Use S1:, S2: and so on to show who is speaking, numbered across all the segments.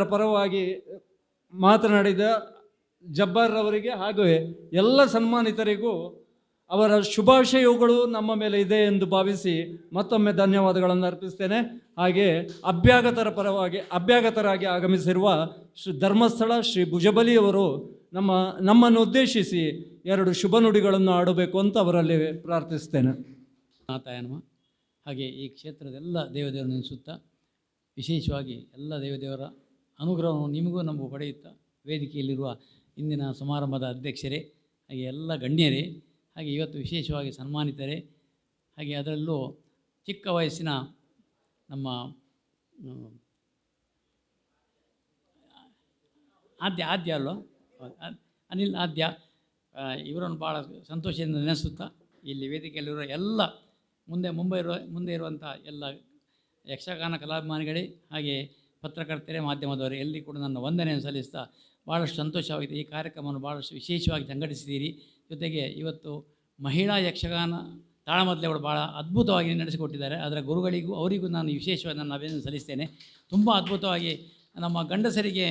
S1: ಪರವಾಗಿ ಮಾತನಾಡಿದ ಜಬ್ಬಾರ್ ಅವರಿಗೆ ಹಾಗೂ ಎಲ್ಲ ಸನ್ಮಾನಿತರಿಗೂ ಅವರ ಶುಭಾಶಯಗಳು ನಮ್ಮ ಮೇಲೆ ಇದೆ ಎಂದು ಭಾವಿಸಿ ಮತ್ತೊಮ್ಮೆ ಧನ್ಯವಾದಗಳನ್ನು ಅರ್ಪಿಸ್ತೇನೆ. ಹಾಗೆ ಅಭ್ಯಾಗತರ ಪರವಾಗಿ ಅಭ್ಯಾಗತರಾಗಿ ಆಗಮಿಸಿರುವ ಶ್ರೀ ಧರ್ಮಸ್ಥಳ ಶ್ರೀ ಭುಜಬಲಿಯವರು ನಮ್ಮ ನಮ್ಮನ್ನು ಉದ್ದೇಶಿಸಿ ಎರಡು ಶುಭ ನುಡಿಗಳನ್ನು ಆಡಬೇಕು ಅಂತ ಅವರಲ್ಲಿ ಪ್ರಾರ್ಥಿಸ್ತೇನೆ.
S2: ಮಾತಾಯನಮ ಹಾಗೆ ಈ ಕ್ಷೇತ್ರದ ಎಲ್ಲ ದೇವದೇವರನ್ನು ನೆನೆಸುತ್ತಾ ವಿಶೇಷವಾಗಿ ಎಲ್ಲ ದೇವದೇವರ ಅನುಗ್ರಹವನ್ನು ನಿಮಗೂ ನಮಗೂ ಪಡೆಯುತ್ತಾ ವೇದಿಕೆಯಲ್ಲಿರುವ ಇಂದಿನ ಸಮಾರಂಭದ ಅಧ್ಯಕ್ಷರೇ, ಹಾಗೆ ಎಲ್ಲ ಗಣ್ಯರೇ, ಹಾಗೆ ಇವತ್ತು ವಿಶೇಷವಾಗಿ ಸನ್ಮಾನಿತರೇ, ಹಾಗೆ ಅದರಲ್ಲೂ ಚಿಕ್ಕ ವಯಸ್ಸಿನ ನಮ್ಮ ಆದ್ಯ ಆದ್ಯ ಅಲ್ವಾ? ಅನಿಲ್, ಆದ್ಯ ಇವರನ್ನು ಭಾಳ ಸಂತೋಷದಿಂದ ನೆನೆಸುತ್ತಾ ಇಲ್ಲಿ ವೇದಿಕೆಯಲ್ಲಿರುವ ಎಲ್ಲ ಮುಂದೆ ಮುಂಬೈ ಮುಂದೆ ಇರುವಂಥ ಎಲ್ಲ ಯಕ್ಷಗಾನ ಕಲಾಭಿಮಾನಿಗಳೇ, ಹಾಗೆ ಪತ್ರಕರ್ತರೇ ಮಾಧ್ಯಮದವರು, ಎಲ್ಲಿ ಕೂಡ ನನ್ನ ವಂದನೆಯನ್ನು ಸಲ್ಲಿಸ್ತಾ ಭಾಳಷ್ಟು ಸಂತೋಷವಾಗಿದೆ. ಈ ಕಾರ್ಯಕ್ರಮವನ್ನು ಭಾಳಷ್ಟು ವಿಶೇಷವಾಗಿ ಸಂಘಟಿಸಿದ್ದೀರಿ. ಜೊತೆಗೆ ಇವತ್ತು ಮಹಿಳಾ ಯಕ್ಷಗಾನ ತಾಳಮದ್ದಲೆಗಳು ಭಾಳ ಅದ್ಭುತವಾಗಿ ನಡೆಸಿಕೊಟ್ಟಿದ್ದಾರೆ. ಅದರ ಗುರುಗಳಿಗೂ ಅವರಿಗೂ ನಾನು ವಿಶೇಷವಾಗಿ ನನ್ನ ಅಭಿನಂದನೆ ಸಲ್ಲಿಸ್ತೇನೆ. ತುಂಬ ಅದ್ಭುತವಾಗಿ ನಮ್ಮ ಗಂಡಸರಿಗೆ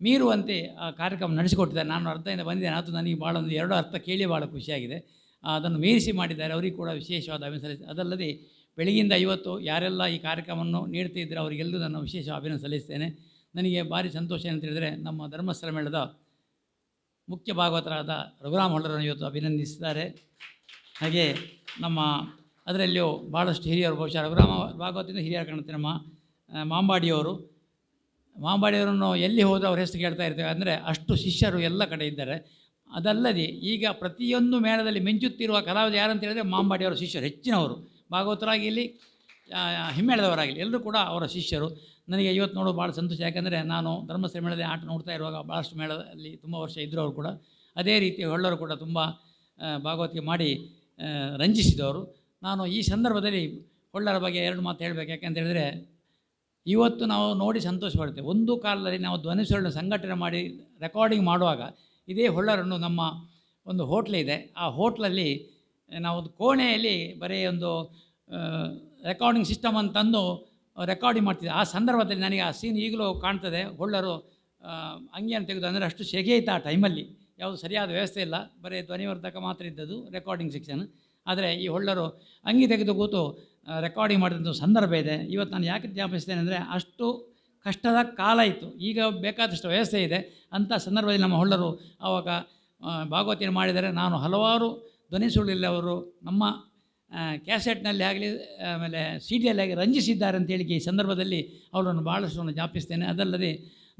S2: ಮೀರುವಂತೆ ಆ ಕಾರ್ಯಕ್ರಮ ನಡೆಸಿಕೊಟ್ಟಿದ್ದಾರೆ. ನಾನು ಅರ್ಥದಿಂದ ಬಂದಿದ್ದೇನೆ. ಅದು ನನಗೆ ಭಾಳ ಒಂದು ಎರಡು ಅರ್ಥ ಕೇಳಿ ಭಾಳ ಖುಷಿಯಾಗಿದೆ. ಅದನ್ನು ಮೀರಿಸಿ ಮಾಡಿದ್ದಾರೆ. ಅವರಿಗೂ ಕೂಡ ವಿಶೇಷವಾದ ಅಭಿನಂದನೆ ಅದಲ್ಲದೆ ಬೆಳಗಿಂದ ಇವತ್ತು ಯಾರೆಲ್ಲ ಈ ಕಾರ್ಯಕ್ರಮವನ್ನು ನೀಡ್ತಿದ್ದರೆ ಅವರಿಗೆಲ್ಲೂ ನಾನು ವಿಶೇಷ ಅಭಿನಂದನೆ ಸಲ್ಲಿಸ್ತೇನೆ. ನನಗೆ ಭಾರಿ ಸಂತೋಷ ಅಂತ ಹೇಳಿದರೆ ನಮ್ಮ ಧರ್ಮಸ್ಥಳ ಮೇಳದ ಮುಖ್ಯ ಭಾಗವತರಾದ ರಘುರಾಮ್ ಹೊಳ್ಳರನ್ನು ಇವತ್ತು ಅಭಿನಂದಿಸಿದ್ದಾರೆ ಹಾಗೆ ನಮ್ಮ ಅದರಲ್ಲಿಯೂ ಭಾಳಷ್ಟು ಹಿರಿಯರು, ಬಹುಶಃ ರಘುರಾಮ ಭಾಗವತದಿಂದ ಹಿರಿಯರು ಕಾಣುತ್ತೆ ನಮ್ಮ ಮಾಂಬಾಡಿಯವರು. ಮಾಂಬಾಡಿಯವರನ್ನು ಎಲ್ಲಿ ಹೋದರೂ ಅವ್ರ ಹೆಸರು ಕೇಳ್ತಾ ಇರ್ತೇವೆ. ಅಂದರೆ ಅಷ್ಟು ಶಿಷ್ಯರು ಎಲ್ಲ ಕಡೆ ಇದ್ದಾರೆ. ಅದಲ್ಲದೆ ಈಗ ಪ್ರತಿಯೊಂದು ಮೇಳದಲ್ಲಿ ಮಿಂಚುತ್ತಿರುವ ಕಲಾವಿದ ಯಾರಂತ ಹೇಳಿದರೆ ಮಾಂಬಾಡಿಯವರ, ಶಿಷ್ಯರು, ಹೆಚ್ಚಿನವರು. ಭಾಗವತರಾಗಿರಲಿ ಹಿಮ್ಮೇಳದವರಾಗಲಿ ಎಲ್ಲರೂ ಕೂಡ ಅವರ ಶಿಷ್ಯರು. ನನಗೆ ಇವತ್ತು ನೋಡೋ ಭಾಳ ಸಂತೋಷ, ಯಾಕಂದರೆ ನಾನು ಧರ್ಮಸ್ಥಳ ಮೇಳದಲ್ಲಿ ಆಟ ನೋಡ್ತಾ ಇರುವಾಗ ಭಾಳಷ್ಟು ಮೇಳದಲ್ಲಿ ತುಂಬ ವರ್ಷ ಇದ್ದರು ಅವರು ಕೂಡ. ಅದೇ ರೀತಿ ಹೊಳ್ಳರು ಕೂಡ ತುಂಬ ಭಾಗವತಿಗೆ ಮಾಡಿ ರಂಜಿಸಿದವರು. ನಾನು ಈ ಸಂದರ್ಭದಲ್ಲಿ ಹೊಳ್ಳರ ಬಗ್ಗೆ ಎರಡು ಮಾತು ಹೇಳಬೇಕು, ಯಾಕಂತ ಇವತ್ತು ನಾವು ನೋಡಿ ಸಂತೋಷ ಪಡ್ತೇವೆ ಒಂದು ಕಾಲದಲ್ಲಿ ನಾವು ಧ್ವನಿಸುರನ್ನು ಸಂಘಟನೆ ಮಾಡಿ ರೆಕಾರ್ಡಿಂಗ್ ಮಾಡುವಾಗ ಇದೇ ಹೊಳ್ಳರನ್ನು ನಮ್ಮ ಒಂದು ಹೋಟ್ಲಿದೆ ಆ ಹೋಟ್ಲಲ್ಲಿ ನಾವು ಒಂದು ಕೋಣೆಯಲ್ಲಿ ಬರೀ ಒಂದು ರೆಕಾರ್ಡಿಂಗ್ ಸಿಸ್ಟಮ್ ಅಂತಂದು ರೆಕಾರ್ಡಿಂಗ್ ಮಾಡ್ತಿದ್ದೆ. ಆ ಸಂದರ್ಭದಲ್ಲಿ ನನಗೆ ಆ ಸೀನ್ ಈಗಲೂ ಕಾಣ್ತದೆ. ಹೊಳ್ಳರು ಅಂಗಿಯನ್ನು ತೆಗೆದು ಅಂದರೆ ಅಷ್ಟು ಸೆಗೆ ಆ ಟೈಮಲ್ಲಿ ಯಾವುದು ಸರಿಯಾದ ವ್ಯವಸ್ಥೆ ಇಲ್ಲ. ಬರೀ ಧ್ವನಿವರ್ಧಕ ಮಾತ್ರ ಇದ್ದದ್ದು ರೆಕಾರ್ಡಿಂಗ್ ಸೆಕ್ಷನ್ ಆದರೆ ಈ ಹೊಳ್ಳರು ಅಂಗಿ ತೆಗೆದು ಕೂತು ರೆಕಾರ್ಡಿಂಗ್ ಮಾಡಿದಂಥ ಸಂದರ್ಭ ಇದೆ. ಇವತ್ತು ನಾನು ಯಾಕೆ ಜ್ಞಾಪಿಸ್ತೇನೆ ಅಂದರೆ ಅಷ್ಟು ಕಷ್ಟದ ಕಾಲ ಇತ್ತು. ಈಗ ಬೇಕಾದಷ್ಟು ವ್ಯವಸ್ಥೆ ಇದೆ. ಅಂಥ ಸಂದರ್ಭದಲ್ಲಿ ನಮ್ಮ ಹೊಳ್ಳರು ಆವಾಗ ಭಾಗವತಿಯನ್ನು ಮಾಡಿದರೆ ನಾನು ಹಲವಾರು ಧ್ವನಿ ಸುಳ್ಳಿಲ್ಲ ಅವರು. ನಮ್ಮ ಕ್ಯಾಸೆಟ್ನಲ್ಲಿ ಆಗಲಿ, ಆಮೇಲೆ ಸಿ ಡಿಯಲ್ಲಿ ಆಗಿ ರಂಜಿಸಿದ್ದಾರೆ ಅಂತೇಳಿ ಈ ಸಂದರ್ಭದಲ್ಲಿ ಅವರನ್ನು ಭಾಳಷ್ಟು ನಾನು ಜ್ಞಾಪಿಸ್ತೇನೆ. ಅದಲ್ಲದೆ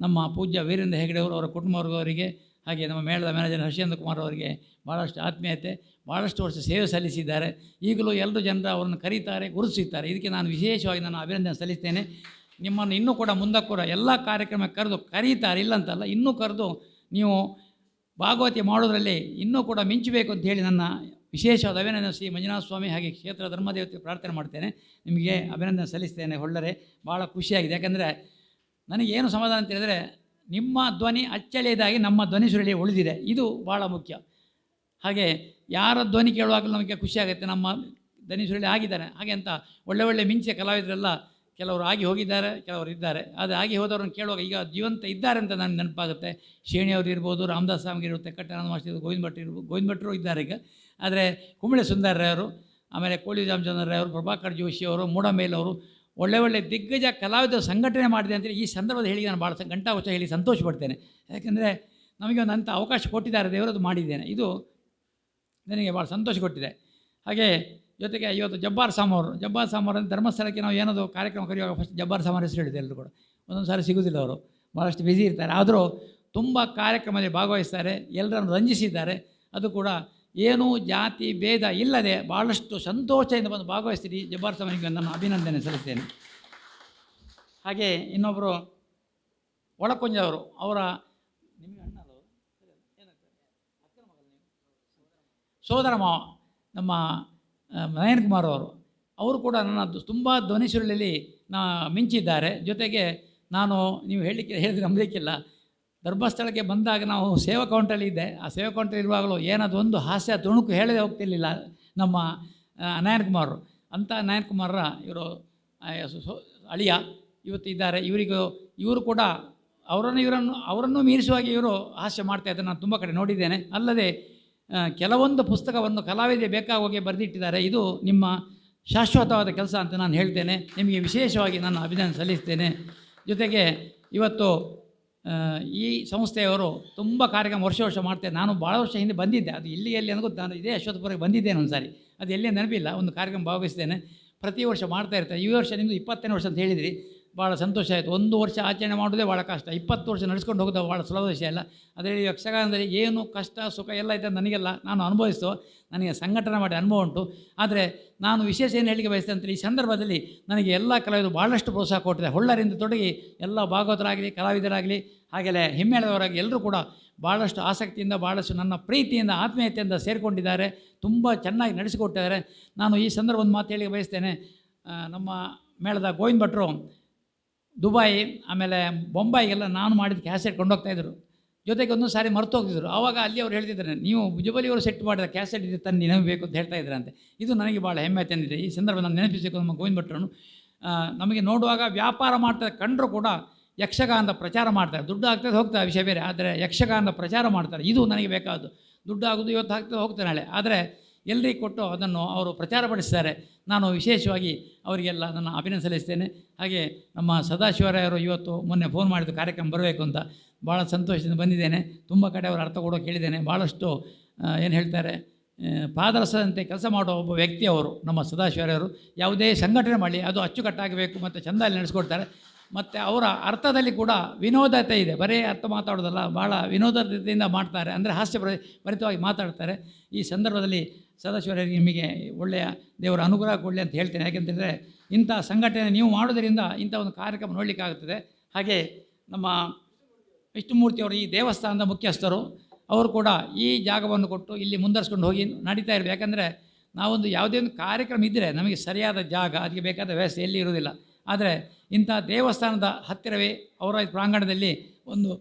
S2: ನಮ್ಮ ಪೂಜ್ಯ ವೀರೇಂದ್ರ ಹೆಗಡೆ ಅವರು ಕುಟುಂಬವರ್ಗವರಿಗೆ ಹಾಗೆ ನಮ್ಮ ಮೇಳದ ಮ್ಯಾನೇಜರ್ ಹರ್ಷೇಂದ್ರ ಕುಮಾರ್ ಅವರಿಗೆ ಭಾಳಷ್ಟು ಆತ್ಮೀಯತೆ ಭಾಳಷ್ಟು ವರ್ಷ ಸೇವೆ ಸಲ್ಲಿಸಿದ್ದಾರೆ. ಈಗಲೂ ಎಲ್ಲರೂ ಜನರು ಅವರನ್ನು ಕರೀತಾರೆ ಗುರುತಿಸುತ್ತಾರೆ ಇದಕ್ಕೆ ನಾನು ವಿಶೇಷವಾಗಿ ನಾನು ಅಭಿನಂದನೆ ಸಲ್ಲಿಸ್ತೇನೆ. ನಿಮ್ಮನ್ನು ಇನ್ನೂ ಕೂಡ ಮುಂದಕ್ಕೆ ಕೂಡ ಎಲ್ಲ ಕಾರ್ಯಕ್ರಮ ಕರೆದು ಕರೀತಾರೆ ಇಲ್ಲಂತಲ್ಲ ಇನ್ನೂ ಕರೆದು ನೀವು ಭಾಗವತಿ ಮಾಡೋದರಲ್ಲಿ ಇನ್ನೂ ಕೂಡ ಮಿಂಚಬೇಕು ಅಂತ ಹೇಳಿ ನನ್ನ ವಿಶೇಷವಾದ ಅಭಿನಂದನೆ ಶ್ರೀ ಮಂಜುನಾಥ ಸ್ವಾಮಿ ಹಾಗೆ ಕ್ಷೇತ್ರ ಧರ್ಮದೇವತೆ ಪ್ರಾರ್ಥನೆ ಮಾಡ್ತೇನೆ. ನಿಮಗೆ ಅಭಿನಂದನೆ ಸಲ್ಲಿಸ್ತೇನೆ. ಹೊಳ್ಳರೆ ಭಾಳ ಖುಷಿಯಾಗಿದೆ. ಯಾಕಂದರೆ ನನಗೇನು ಸಮಾಧಾನ ಅಂತ ಹೇಳಿದರೆ ನಿಮ್ಮ ಧ್ವನಿ ಅಚ್ಚಳಿಯದಾಗಿ ನಮ್ಮ ಧ್ವನಿ ಸುರಳಿ ಉಳಿದಿದೆ. ಇದು ಭಾಳ ಮುಖ್ಯ. ಹಾಗೆ ಯಾರ ಧ್ವನಿ ಕೇಳುವಾಗಲೂ ನಮಗೆ ಖುಷಿಯಾಗುತ್ತೆ. ನಮ್ಮ ಧ್ವನಿ ಸುರಳಿ ಆಗಿದ್ದಾರೆ. ಹಾಗೆ ಅಂತ ಒಳ್ಳೆ ಒಳ್ಳೆ ಮಿಂಚೆ ಕಲಾವಿದರೆಲ್ಲ ಕೆಲವರು ಆಗಿ ಹೋಗಿದ್ದಾರೆ, ಕೆಲವರು ಇದ್ದಾರೆ. ಅದು ಆಗಿ ಹೋದವ್ರನ್ನ ಕೇಳುವಾಗ ಈಗ ಜೀವಂತ ಇದ್ದಾರೆ ಅಂತ ನನಗೆ ನೆನಪಾಗುತ್ತೆ. ಶೇಣಿಯವರು ಇರ್ಬೋದು, ರಾಮದಾಸ್ ಇರುತ್ತೆ ಕಟ್ಟನಾಥ ಮಾಸ್ಟರ್ ಗೋವಿಂದ ಭಟ್ ಇರ್ಬೋದು ಗೋವಿಂದ ಭಟ್ರು ಇದ್ದಾರೆ ಈಗ. ಆದರೆ ಕುಂಬಳೆ ಸುಂದರರಾಯರು ಆಮೇಲೆ ಕೋಳಿ ರಾಮಚಂದ್ರ ಅವರು, ಪ್ರಭಾಕರ್ ಜೋಶಿ ಅವರು ಮೂಡಮೇಲ್ ಅವರು, ಒಳ್ಳೆ ಒಳ್ಳೆ ದಿಗ್ಗಜ ಕಲಾವಿದ ಸಂಘಟನೆ ಮಾಡಿದೆ ಅಂತೇಳಿ ಈ ಸಂದರ್ಭದಲ್ಲಿ ಹೇಳಿ ನಾನು ಭಾಳ ಗಂಟಾ ವರ್ಷ ಹೇಳಿ ಸಂತೋಷ ಪಡ್ತೇನೆ. ಯಾಕೆಂದರೆ ನಮಗೆ ಒಂದು ಅಂಥ ಅವಕಾಶ ಕೊಟ್ಟಿದ್ದಾರೆ ದೇವರದು ಮಾಡಿದ್ದೇನೆ. ಇದು ನನಗೆ ಭಾಳ ಸಂತೋಷ ಕೊಟ್ಟಿದೆ. ಹಾಗೆ ಜೊತೆಗೆ ಇವತ್ತು ಜಬ್ಬಾರ್ ಸಾಮಾರು, ಜಬ್ಬಾರ್ ಸಾಮ್ ಅಂದರೆ ಧರ್ಮಸ್ಥಳಕ್ಕೆ ನಾವು ಏನಾದರೂ ಕಾರ್ಯಕ್ರಮ ಕರೆಯುವಾಗ ಫಸ್ಟ್ ಜಬ್ಬಾರ್ ಸಾಮ್ ಹೆಸರು ಹೇಳಿದೆ ಎಲ್ಲರೂ ಕೂಡ. ಒಂದೊಂದು ಸಾರಿ ಸಿಗೋದಿಲ್ಲ ಅವರು ಭಾಳಷ್ಟು ಬ್ಯುಸಿ ಇರ್ತಾರೆ. ಆದರೂ ತುಂಬ ಕಾರ್ಯಕ್ರಮದಲ್ಲಿ ಭಾಗವಹಿಸ್ತಾರೆ ಎಲ್ಲರನ್ನು ರಂಜಿಸಿದ್ದಾರೆ. ಅದು ಕೂಡ ಏನೂ ಜಾತಿ ಭೇದ ಇಲ್ಲದೆ ಭಾಳಷ್ಟು ಸಂತೋಷದಿಂದ ಬಂದು ಭಾಗವಹಿಸ್ತೀರಿ. ಜಬ್ಬಾರ್ ಸಾಮನಿಗೆ ನನ್ನ ಅಭಿನಂದನೆ ಸಲ್ಲಿಸ್ತೇನೆ. ಹಾಗೆ ಇನ್ನೊಬ್ಬರು ಒಳಕೊಂಜವರು ಅವರ ನಿಮಗೆ ಅವರು? ನೀವು? ಸೋದರ ಮಾವ, ನಮ್ಮ ನಯನ್ ಕುಮಾರ್ ಅವರು. ಅವರು ಕೂಡ ನನ್ನ ತುಂಬ ಧ್ವನಿ ಸುರುಳಲ್ಲಿ ನಾ ಮಿಂಚಿದ್ದಾರೆ. ಜೊತೆಗೆ ನಾನು ನೀವು ಹೇಳಲಿಕ್ಕೆ ಹೇಳಿದ್ರೆ ನಂಬಲಿಕ್ಕಿಲ್ಲ. ಧರ್ಮಸ್ಥಳಕ್ಕೆ ಬಂದಾಗ ನಾವು ಸೇವಾ ಕೌಂಟಲ್ಲಿ ಇದ್ದೆ. ಆ ಸೇವಾ ಕೌಂಟರ್ ಇರುವಾಗಲೂ ಏನಾದರೂ ಒಂದು ಹಾಸ್ಯ ತುಣುಕು ಹೇಳದೆ ಹೋಗ್ತಿರ್ಲಿಲ್ಲ ನಮ್ಮ ನಯನ್ ಕುಮಾರ್ ಅಂಥ ನಯನ್ ಕುಮಾರ್ರ ಇವರು ಅಳಿಯ ಇವತ್ತು ಇದ್ದಾರೆ. ಇವರಿಗೂ, ಇವರು ಕೂಡ ಅವರನ್ನು, ಇವರನ್ನು, ಅವರನ್ನು ಮೀರಿಸುವಾಗಿ ಇವರು ಹಾಸ್ಯ ಮಾಡ್ತಾ ಇದ್ದಾರೆ. ನಾನು ತುಂಬ ಕಡೆ ನೋಡಿದ್ದೇನೆ. ಅಲ್ಲದೆ ಕೆಲವೊಂದು ಪುಸ್ತಕವನ್ನು ಕಲಾವಿದೆ ಬೇಕಾಗೋಗೆ ಬರೆದಿಟ್ಟಿದ್ದಾರೆ. ಇದು ನಿಮ್ಮ ಶಾಶ್ವತವಾದ ಕೆಲಸ ಅಂತ ನಾನು ಹೇಳ್ತೇನೆ. ನಿಮಗೆ ವಿಶೇಷವಾಗಿ ನಾನು ಅಭಿನಂದನೆ ಸಲ್ಲಿಸ್ತೇನೆ. ಜೊತೆಗೆ ಇವತ್ತು ಈ ಸಂಸ್ಥೆಯವರು ತುಂಬ ಕಾರ್ಯಕ್ರಮ ವರ್ಷ ವರ್ಷ ಮಾಡ್ತೇನೆ ನಾನು ಭಾಳ ವರ್ಷ ಹಿಂದೆ ಬಂದಿದ್ದೆ. ಅದು ಇಲ್ಲಿ ಎಲ್ಲಿ ಅನ್ಕೋ ನಾನು ಇದೇ ಅಶ್ವತ್ಥಪುರಕ್ಕೆ ಬಂದಿದ್ದೇನೆ ಒಂದು ಸಾರಿ ಅದು ಎಲ್ಲಿ ನೆನಪಿಲ್ಲ. ಒಂದು ಕಾರ್ಯಕ್ರಮ ಭಾಗವಹಿಸ್ತೇನೆ. ಪ್ರತಿ ವರ್ಷ ಮಾಡ್ತಾ ಇರ್ತಾರೆ. ಈ ವರ್ಷ ನಿಮ್ಮದು ಇಪ್ಪತ್ತನೇ ವರ್ಷ ಅಂತ ಹೇಳಿದಿರಿ. ಭಾಳ ಸಂತೋಷ ಆಯಿತು. ಒಂದು ವರ್ಷ ಆಚರಣೆ ಮಾಡೋದೇ ಭಾಳ ಕಷ್ಟ. ಇಪ್ಪತ್ತು ವರ್ಷ ನಡೆಸ್ಕೊಂಡು ಹೋಗೋದು ಭಾಳ ಸುಲಭ ವಿಷಯ ಅಲ್ಲ. ಅದರಲ್ಲಿ ಯಕ್ಷಗಾನದಲ್ಲಿ ಏನು ಕಷ್ಟ, ಸುಖ ಎಲ್ಲ ಇದೆ ನನಗೆಲ್ಲ ನಾನು ಅನುಭವಿಸ್ತು. ನನಗೆ ಸಂಘಟನೆ ಮಾಡಿ ಅನುಭವ ಉಂಟು. ಆದರೆ ನಾನು ವಿಶೇಷ ಏನು ಹೇಳಿಕೆ ಬಯಸ್ತೇನೆ ಅಂತ ಈ ಸಂದರ್ಭದಲ್ಲಿ ನನಗೆ ಎಲ್ಲ ಕಲಾವಿದರು ಭಾಳಷ್ಟು ಪ್ರೋತ್ಸಾಹ ಕೊಟ್ಟಿದೆ ಹೊಳ್ಳರಿಂದ ತೊಡಗಿ ಎಲ್ಲ ಭಾಗವತರಾಗಲಿ, ಕಲಾವಿದರಾಗಲಿ, ಹಾಗೆಯೇ ಹಿಮ್ಮೇಳದವರಾಗಿ ಎಲ್ಲರೂ ಕೂಡ ಭಾಳಷ್ಟು ಆಸಕ್ತಿಯಿಂದ ಭಾಳಷ್ಟು ನನ್ನ ಪ್ರೀತಿಯಿಂದ, ಆತ್ಮೀಯತೆಯಿಂದ ಸೇರಿಕೊಂಡಿದ್ದಾರೆ. ತುಂಬ ಚೆನ್ನಾಗಿ ನಡೆಸಿಕೊಟ್ಟಿದ್ದಾರೆ. ನಾನು ಈ ಸಂದರ್ಭ ಒಂದು ಮಾತು ಹೇಳಿ ಬಯಸ್ತೇನೆ. ನಮ್ಮ ಮೇಳದ ಗೋವಿಂದ ಭಟ್ರು ದುಬೈ, ಆಮೇಲೆ ಬೊಂಬಾಯಿಗೆಲ್ಲ ನಾನು ಮಾಡಿದ ಕ್ಯಾಸೆಟ್ ಕೊಂಡೋಗ್ತಾಯಿದ್ರು ಜೊತೆಗೆ ಒಂದೊಂದು ಸಾರಿ ಮರೆತು ಹೋಗ್ತಿದ್ರು ಆವಾಗ ಅಲ್ಲಿ ಅವ್ರು ಹೇಳ್ತಿದ್ದಾರೆ, ನೀವು ಭುಜಬಲಿಯವರು ಸೆಟ್ ಮಾಡಿದ ಕ್ಯಾಸೆಟ್ ಇದೆ ತನ್ನಿ ನೆನಪಬೇಕು ಅಂತ ಹೇಳ್ತಾ ಇದ್ರಂತೆ ಇದು ನನಗೆ ಭಾಳ ಹೆಮ್ಮೆ ತಂದಿದೆ. ಈ ಸಂದರ್ಭ ನಾನು ನೆನಪಿಸಬೇಕು ನಮ್ಮ ಗೋವಿಂದ ಭಟ್ರನ್ನು ನಮಗೆ ನೋಡುವಾಗ ವ್ಯಾಪಾರ ಮಾಡ್ತಾ ಕಂಡರೂ ಕೂಡ ಯಕ್ಷಗಾನದ ಪ್ರಚಾರ ಮಾಡ್ತಾರೆ. ದುಡ್ಡು ಆಗ್ತದೆ ಹೋಗ್ತಾರೆ ವಿಷಯ ಬೇರೆ, ಆದರೆ ಯಕ್ಷಗಾನದ ಪ್ರಚಾರ ಮಾಡ್ತಾರೆ. ಇದು ನನಗೆ ಬೇಕಾದ್ದು. ದುಡ್ಡು ಆಗೋದು, ಇವತ್ತು ಆಗ್ತದೆ ಹೋಗ್ತಾರೆ ನಾಳೆ. ಆದರೆ ಎಲ್ಲರಿಗೆ ಕೊಟ್ಟು ಅದನ್ನು ಅವರು ಪ್ರಚಾರಪಡಿಸ್ತಾರೆ ನಾನು ವಿಶೇಷವಾಗಿ ಅವರಿಗೆಲ್ಲ ನನ್ನ ಅಭಿನಂದನೆ ಸಲ್ಲಿಸ್ತೇನೆ ಹಾಗೆ ನಮ್ಮ ಸದಾಶಿವರಾಯರು ಇವತ್ತು ಮೊನ್ನೆ ಫೋನ್ ಮಾಡಿದ್ದು ಕಾರ್ಯಕ್ರಮ ಬರಬೇಕು ಅಂತ ಭಾಳ ಸಂತೋಷದಿಂದ ಬಂದಿದ್ದೇನೆ. ತುಂಬ ಕಡೆ ಅವರು ಅರ್ಥ ಕೊಡೋ ಕೇಳಿದ್ದೇನೆ ಭಾಳಷ್ಟು ಏನು ಹೇಳ್ತಾರೆ ಪಾದರಸದಂತೆ ಕೆಲಸ ಮಾಡುವ ಒಬ್ಬ ವ್ಯಕ್ತಿ ಅವರು ನಮ್ಮ ಸದಾಶಿವರಾಯರು ಯಾವುದೇ ಸಂಘಟನೆ ಮಾಡಲಿ, ಅದು ಅಚ್ಚುಕಟ್ಟಾಗಬೇಕು ಮತ್ತು ಚೆಂದಲ್ಲಿ ನಡೆಸ್ಕೊಡ್ತಾರೆ. ಮತ್ತು ಅವರ ಅರ್ಥದಲ್ಲಿ ಕೂಡ ವಿನೋದತೆ ಇದೆ. ಬರೀ ಅರ್ಥ ಮಾತಾಡೋದಲ್ಲ, ಭಾಳ ವಿನೋದತೆಯಿಂದ ಮಾಡ್ತಾರೆ. ಅಂದರೆ ಹಾಸ್ಯ ಭರಿ- ಭರಿತವಾಗಿ ಮಾತಾಡ್ತಾರೆ. ಈ ಸಂದರ್ಭದಲ್ಲಿ ಸದಾಶಿವರಿಗೆ ನಿಮಗೆ ಒಳ್ಳೆಯ ದೇವರ ಅನುಗ್ರಹ ಕೊಡಲಿ ಅಂತ ಹೇಳ್ತೇನೆ. ಯಾಕೆಂತಂದರೆ ಇಂಥ ಸಂಘಟನೆ ನೀವು ಮಾಡೋದರಿಂದ ಇಂಥ ಒಂದು ಕಾರ್ಯಕ್ರಮ ನೋಡಲಿಕ್ಕಾಗುತ್ತದೆ. ಹಾಗೆ ನಮ್ಮ ವಿಷ್ಣುಮೂರ್ತಿಯವರು ಈ ದೇವಸ್ಥಾನದ ಮುಖ್ಯಸ್ಥರು, ಅವರು ಕೂಡ ಈ ಜಾಗವನ್ನು ಕೊಟ್ಟು ಇಲ್ಲಿ ಮುಂದರ್ಸ್ಕೊಂಡು ಹೋಗಿ ನಡೀತಾ ಇರಬೇಕು. ಯಾಕಂದರೆ ನಾವೊಂದು ಯಾವುದೇ ಒಂದು ಕಾರ್ಯಕ್ರಮ ಇದ್ದರೆ ನಮಗೆ ಸರಿಯಾದ ಜಾಗ, ಅದಕ್ಕೆ ಬೇಕಾದ ವ್ಯವಸ್ಥೆ ಎಲ್ಲಿ ಇರುವುದಿಲ್ಲ. ಆದರೆ ಇಂಥ ದೇವಸ್ಥಾನದ ಹತ್ತಿರವೇ ಅವರ ಪ್ರಾಂಗಣದಲ್ಲಿ ಒಂದು